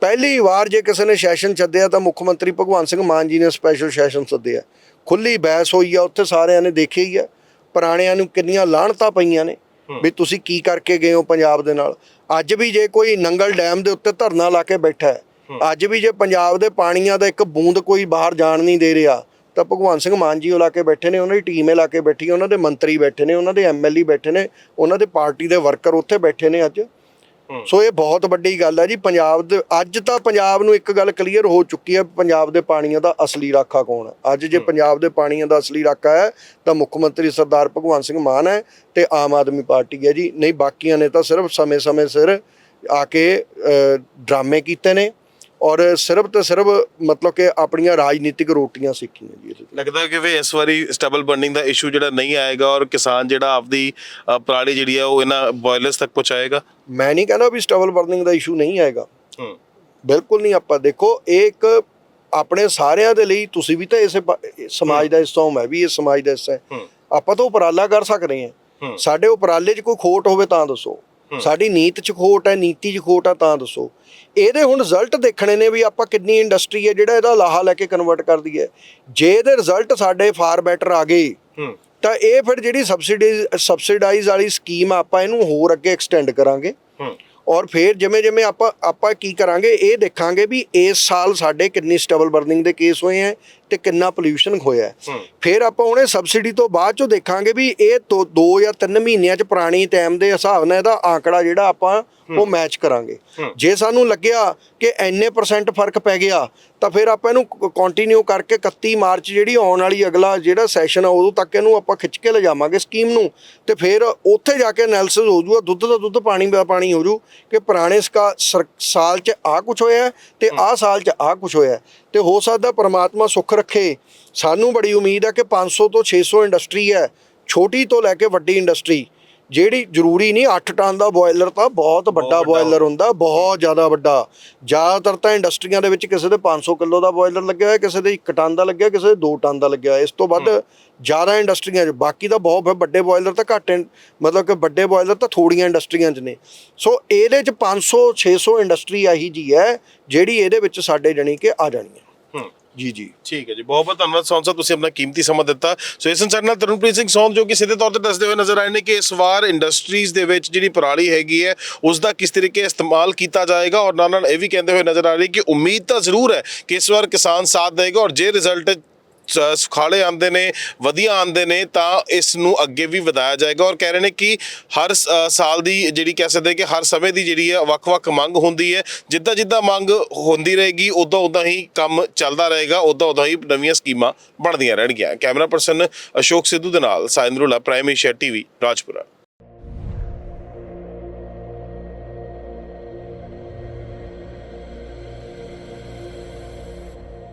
ਪਹਿਲੀ ਵਾਰ ਜੇ ਕਿਸੇ ਨੇ ਸੈਸ਼ਨ ਸੱਦਿਆ ਤਾਂ ਮੁੱਖ ਮੰਤਰੀ ਭਗਵੰਤ ਸਿੰਘ ਮਾਨ ਜੀ ਨੇ ਸਪੈਸ਼ਲ ਸੈਸ਼ਨ ਸੱਦਿਆ। ਖੁੱਲੀ ਬਹਿਸ ਹੋਈ ਆ ਉੱਥੇ ਸਾਰਿਆਂ ਨੇ ਦੇਖਿਆ ਹੀ ਆ ਪੁਰਾਣਿਆਂ ਨੂੰ ਕਿੰਨੀਆਂ ਲਾਹਣਤਾਂ ਪਈਆਂ ਨੇ ਵੀ ਤੁਸੀਂ ਕੀ ਕਰਕੇ ਗਏ ਹੋ ਪੰਜਾਬ ਦੇ ਨਾਲ। ਅੱਜ ਵੀ ਜੇ ਕੋਈ ਨੰਗਲ ਡੈਮ ਦੇ ਉੱਤੇ ਧਰਨਾ ਲਾ ਕੇ ਬੈਠਾ ਹੈ। ਅੱਜ ਵੀ ਜੇ ਪੰਜਾਬ ਦੇ ਪਾਣੀਆਂ ਦਾ ਇੱਕ ਬੂੰਦ ਕੋਈ ਬਾਹਰ ਜਾਣ ਨਹੀਂ ਦੇ ਰਿਹਾ ਤਾਂ ਭਗਵੰਤ ਸਿੰਘ ਮਾਨ ਜੀ ਉਹ ਲਾ ਕੇ ਬੈਠੇ ਨੇ ਉਹਨਾਂ ਦੀ ਟੀਮ ਇਹ ਲਾ ਕੇ ਬੈਠੀ ਹੈ, ਉਹਨਾਂ ਦੇ ਮੰਤਰੀ ਬੈਠੇ ਨੇ ਉਹਨਾਂ ਦੇ ਐਮਐਲਏ ਬੈਠੇ ਨੇ ਉਹਨਾਂ ਦੇ ਪਾਰਟੀ ਦੇ ਵਰਕਰ ਉੱਥੇ ਬੈਠੇ ਨੇ ਅੱਜ। ਸੋ ਇਹ ਬਹੁਤ ਵੱਡੀ ਗੱਲ ਹੈ ਜੀ ਪੰਜਾਬ ਦੇ ਅੱਜ ਤਾਂ ਪੰਜਾਬ ਨੂੰ ਇੱਕ ਗੱਲ ਕਲੀਅਰ ਹੋ ਚੁੱਕੀ ਹੈ ਪੰਜਾਬ ਦੇ ਪਾਣੀਆਂ ਦਾ ਅਸਲੀ ਰਾਖਾ ਕੌਣ ਹੈ? ਅੱਜ ਜੇ ਪੰਜਾਬ ਦੇ ਪਾਣੀਆਂ ਦਾ ਅਸਲੀ ਰਾਖਾ ਹੈ ਤਾਂ ਮੁੱਖ ਮੰਤਰੀ ਸਰਦਾਰ ਭਗਵੰਤ ਸਿੰਘ ਮਾਨ ਹੈ ਤੇ ਆਮ ਆਦਮੀ ਪਾਰਟੀ ਹੈ ਜੀ। ਨਹੀਂ ਬਾਕੀਆਂ ਨੇ ਤਾਂ ਸਿਰਫ ਸਮੇਂ-ਸਮੇਂ ਸਿਰ ਆ ਕੇ ਡਰਾਮੇ ਕੀਤੇ ਨੇ। ਔਰ ਸਿਰਫ ਤੇ ਸਿਰਫ ਮਤਲਬ ਕਿ ਆਪਣੀਆਂ ਰਾਜਨੀਤਿਕ ਰੋਟੀਆਂ ਸਿੱਖੀਆਂ ਜੀ ਇਹਦੇ ਤੋਂ। ਲੱਗਦਾ ਕਿ ਵੀ ਇਸ ਵਾਰੀ ਸਟੇਬਲ ਬਰਨਿੰਗ ਦਾ ਇਸ਼ੂ ਜਿਹੜਾ ਨਹੀਂ ਆਏਗਾ ਔਰ ਕਿਸਾਨ ਜਿਹੜਾ ਆਪਦੀ ਅ, ਪਰਾਲੀ ਜਿਹੜੀ ਹੈ ਉਹ ਇਹਨਾਂ ਬੋਇਲਰਸ ਤੱਕ ਪਹੁੰਚਾਏਗਾ? ਮੈਂ ਨਹੀਂ ਕਹਿੰਦਾ ਵੀ ਸਟਬਲ ਬਰਨਿੰਗ ਦਾ ਇਸ਼ੂ ਨਹੀਂ ਆਏਗਾ। ਹੂੰ। ਬਿਲਕੁਲ ਨਹੀਂ ਆਪਾਂ ਦੇਖੋ ਇਹ ਇੱਕ ਆਪਣੇ ਸਾਰਿਆਂ ਦੇ ਲਈ ਤੁਸੀਂ ਵੀ ਤਾਂ ਇਸੇ ਸਮਾਜ ਦਾ ਹਿੱਸਾ ਹੋ ਮੈਂ ਵੀ ਇਸ ਸਮਾਜ ਦਾ ਹਿੱਸਾ ਹੈ। ਹੂੰ। ਆਪਾਂ ਤਾਂ ਉਪਰਾਲਾ ਕਰ ਸਕਦੇ ਹਾਂ। ਹੂੰ। ਸਾਡੇ ਉਪਰਾਲੇ 'ਚ ਕੋਈ ਖੋਟ ਹੋਵੇ ਤਾਂ ਦੱਸੋ। ਸਾਡੀ ਨੀਤ 'ਚ ਖੋਟ ਹੈ ਨੀਤੀ 'ਚ ਖੋਟ ਹੈ ਤਾਂ ਦੱਸੋ। ਇਹਦੇ ਹੁਣ ਰਿਜ਼ਲਟ ਦੇਖਣੇ ਨੇ ਵੀ ਆਪਾਂ ਕਿੰਨੀ ਇੰਡਸਟਰੀ ਹੈ ਜਿਹੜਾ ਇਹਦਾ ਲਾਹਾ ਲੈ ਕੇ ਕਨਵਰਟ ਕਰਦੀ ਹੈ। ਜੇ ਇਹਦੇ ਰਿਜ਼ਲਟ ਸਾਡੇ ਫਾਰ ਬੈਟਰ ਆ ਗਏ ਤਾਂ ਇਹ ਫਿਰ ਜਿਹੜੀ ਸਬਸਿਡੀ ਸਬਸਿਡਾਈਜ਼ ਵਾਲੀ ਸਕੀਮ ਆ ਆਪਾਂ ਇਹਨੂੰ ਹੋਰ ਅੱਗੇ ਐਕਸਟੈਂਡ ਕਰਾਂਗੇ। ਔਰ ਫਿਰ ਜਿਵੇਂ ਜਿਵੇਂ ਆਪਾਂ ਆਪਾਂ ਕੀ ਕਰਾਂਗੇ ਇਹ ਦੇਖਾਂਗੇ ਵੀ ਇਸ ਸਾਲ ਸਾਡੇ ਕਿੰਨੀ ਸਟੇਬਲ ਬਰਨਿੰਗ ਦੇ ਕੇਸ ਹੋਏ ਹੈ ਤੇ ਕਿੰਨਾ ਪੋਲਿਊਸ਼ਨ ਹੋਇਆ। ਫਿਰ ਆਪਾਂ ਉਹਨੇ ਸਬਸਿਡੀ ਤੋਂ ਬਾਅਦ ਚੋਂ ਦੇਖਾਂਗੇ ਵੀ ਇਹ ਤੋਂ 2 ਜਾਂ 3 ਮਹੀਨਿਆਂ ਚ ਪੁਰਾਣੀ ਟਾਈਮ ਦੇ ਹਿਸਾਬ ਨਾਲ ਇਹਦਾ ਆંકੜਾ ਜਿਹੜਾ ਆਪਾਂ ਉਹ ਮੈਚ ਕਰਾਂਗੇ। ਜੇ ਸਾਨੂੰ ਲੱਗਿਆ ਕਿ ਇੰਨੇ ਪਰਸੈਂਟ ਫ਼ਰਕ ਪੈ ਗਿਆ ਤਾਂ ਫਿਰ ਆਪਾਂ ਇਹਨੂੰ ਕੰਟੀਨਿਊ ਕਰਕੇ 31 ਮਾਰਚ ਜਿਹੜੀ ਆਉਣ ਵਾਲੀ ਅਗਲਾ ਜਿਹੜਾ ਸੈਸ਼ਨ ਆ ਉਦੋਂ ਤੱਕ ਇਹਨੂੰ ਆਪਾਂ ਖਿੱਚ ਕੇ ਲਿਜਾਵਾਂਗੇ ਸਕੀਮ ਨੂੰ ਤੇ ਫਿਰ ਉੱਥੇ ਜਾ ਕੇ ਐਨਾਲਿਸਿਸ ਹੋ ਜੂਗਾ ਦੁੱਧ ਦਾ ਦੁੱਧ ਪਾਣੀ ਦਾ ਪਾਣੀ ਹੋ ਜੂ ਕਿ ਪੁਰਾਣੇ ਸਾਲ 'ਚ ਆ ਕੁਝ ਹੋਇਆ ਤੇ ਆਹ ਸਾਲ 'ਚ ਆ ਕੁਝ ਹੋਇਆ। ਤੇ ਹੋ ਸਕਦਾ ਪ੍ਰਮਾਤਮਾ ਸੁੱਖ ਰੱਖੇ। ਸਾਨੂੰ ਬੜੀ ਉਮੀਦ ਹੈ ਕਿ 500 ਤੋਂ 600 ਇੰਡਸਟਰੀ ਹੈ ਛੋਟੀ ਤੋਂ ਲੈ ਕੇ ਵੱਡੀ ਇੰਡਸਟਰੀ। ਜਿਹੜੀ ਜ਼ਰੂਰੀ ਨਹੀਂ 8 ਟਨ ਦਾ ਬੋਇਲਰ ਤਾਂ ਬਹੁਤ ਵੱਡਾ ਬੋਇਲਰ ਹੁੰਦਾ ਬਹੁਤ ਜ਼ਿਆਦਾ ਵੱਡਾ। ਜ਼ਿਆਦਾਤਰ ਤਾਂ ਇੰਡਸਟਰੀਆਂ ਦੇ ਵਿੱਚ ਕਿਸੇ ਦੇ 500 ਕਿਲੋ ਦਾ ਬੋਇਲਰ ਲੱਗਿਆ ਹੋਇਆ ਕਿਸੇ ਦੇ 1 ਟਨ ਦਾ ਲੱਗਿਆ ਕਿਸੇ ਦੇ 2 ਟਨ ਦਾ ਲੱਗਿਆ। ਇਸ ਤੋਂ ਵੱਧ ਜ਼ਿਆਦਾ ਇੰਡਸਟਰੀਆਂ 'ਚ ਬਾਕੀ ਤਾਂ ਬਹੁਤ ਵੱਡੇ ਬੋਇਲਰ ਤਾਂ ਘੱਟ ਮਤਲਬ ਕਿ ਵੱਡੇ ਬੋਇਲਰ ਤਾਂ ਥੋੜੀਆਂ ਇੰਡਸਟਰੀਆਂ 'ਚ ਨੇ। ਸੋ ਇਹਦੇ 'ਚ 500 600 ਇੰਡਸਟਰੀ ਆਹੀ ਜੀ ਹੈ ਜਿਹੜੀ ਇਹਦੇ ਵਿੱਚ ਸਾਡੇ ਜਣੀ ਕਿ ਆ ਜਾਣੀ ਹੂੰ। ਜੀ ਜੀ। ਠੀਕ ਹੈ ਜੀ, ਬਹੁਤ ਬਹੁਤ ਧੰਨਵਾਦ ਸੌਨ ਸਾਹਿਬ ਤੁਸੀਂ ਆਪਣਾ ਕੀਮਤੀ ਸਮਾਂ ਦਿੱਤਾ। ਸੋ ਇਸ ਸੰਸਾਰ ਨਾਲ ਤਰਨਪ੍ਰੀਤ ਸਿੰਘ ਸੌਨ ਜੋ ਕਿ ਸਿੱਧੇ ਤੌਰ ਤੇ ਦੱਸਦੇ ਹੋਏ ਨਜ਼ਰ ਆਏ ਨੇ ਕਿ ਇਸ ਵਾਰ ਇੰਡਸਟਰੀਜ਼ ਦੇ ਵਿੱਚ ਜਿਹੜੀ ਪਰਾਲੀ ਹੈਗੀ ਹੈ ਉਸ ਦਾ ਕਿਸ ਤਰੀਕੇ ਇਸਤੇਮਾਲ ਕੀਤਾ ਜਾਏਗਾ ਔਰ ਨਾਲ ਨਾਲ ਇਹ ਵੀ ਕਹਿੰਦੇ ਹੋਏ ਨਜ਼ਰ ਆ ਰਹੀ ਕਿ ਉਮੀਦ ਤਾਂ ਜ਼ਰੂਰ ਹੈ ਕਿ ਇਸ ਵਾਰ ਕਿਸਾਨ ਸਾਥ ਦੇਗਾ ਔਰ ਜੇ ਰਿਜ਼ਲਟ ਸੁਖਾਲੇ ਆਉਂਦੇ ਨੇ, ਵਧੀਆ ਆਉਂਦੇ ਨੇ, ਤਾਂ ਇਸ ਨੂੰ ਅੱਗੇ ਵੀ ਵਧਾਇਆ ਜਾਏਗਾ। ਔਰ ਕਹਿ ਰਹੇ ਨੇ ਕਿ ਹਰ ਸਾਲ ਦੀ ਜਿਹੜੀ ਕਹਿ ਸਕਦੇ ਕਿ ਹਰ ਸਮੇਂ ਦੀ ਜਿਹੜੀ ਹੈ ਵੱਖ-ਵੱਖ ਮੰਗ ਹੁੰਦੀ ਹੈ। ਜਿੱਦਾਂ ਜਿੱਦਾਂ ਮੰਗ ਹੁੰਦੀ ਰਹੇਗੀ, ਉਦਾਂ ਉਦਾਂ ਹੀ ਕੰਮ ਚੱਲਦਾ ਰਹੇਗਾ, ਉਦਾਂ ਉਦਾਂ ਹੀ ਨਵੀਆਂ ਸਕੀਮਾਂ ਬਣਦੀਆਂ ਰਹਿਣਗੀਆਂ। ਕੈਮਰਾ ਪਰਸਨ ਅਸ਼ੋਕ ਸਿੱਧੂ ਦੇ ਨਾਲ, ਸਾਇੰਦਰੁਲਾ, ਪ੍ਰਾਈਮ ਏਸ਼ੀਆ ਟੀਵੀ, ਰਾਜਪੁਰਾ।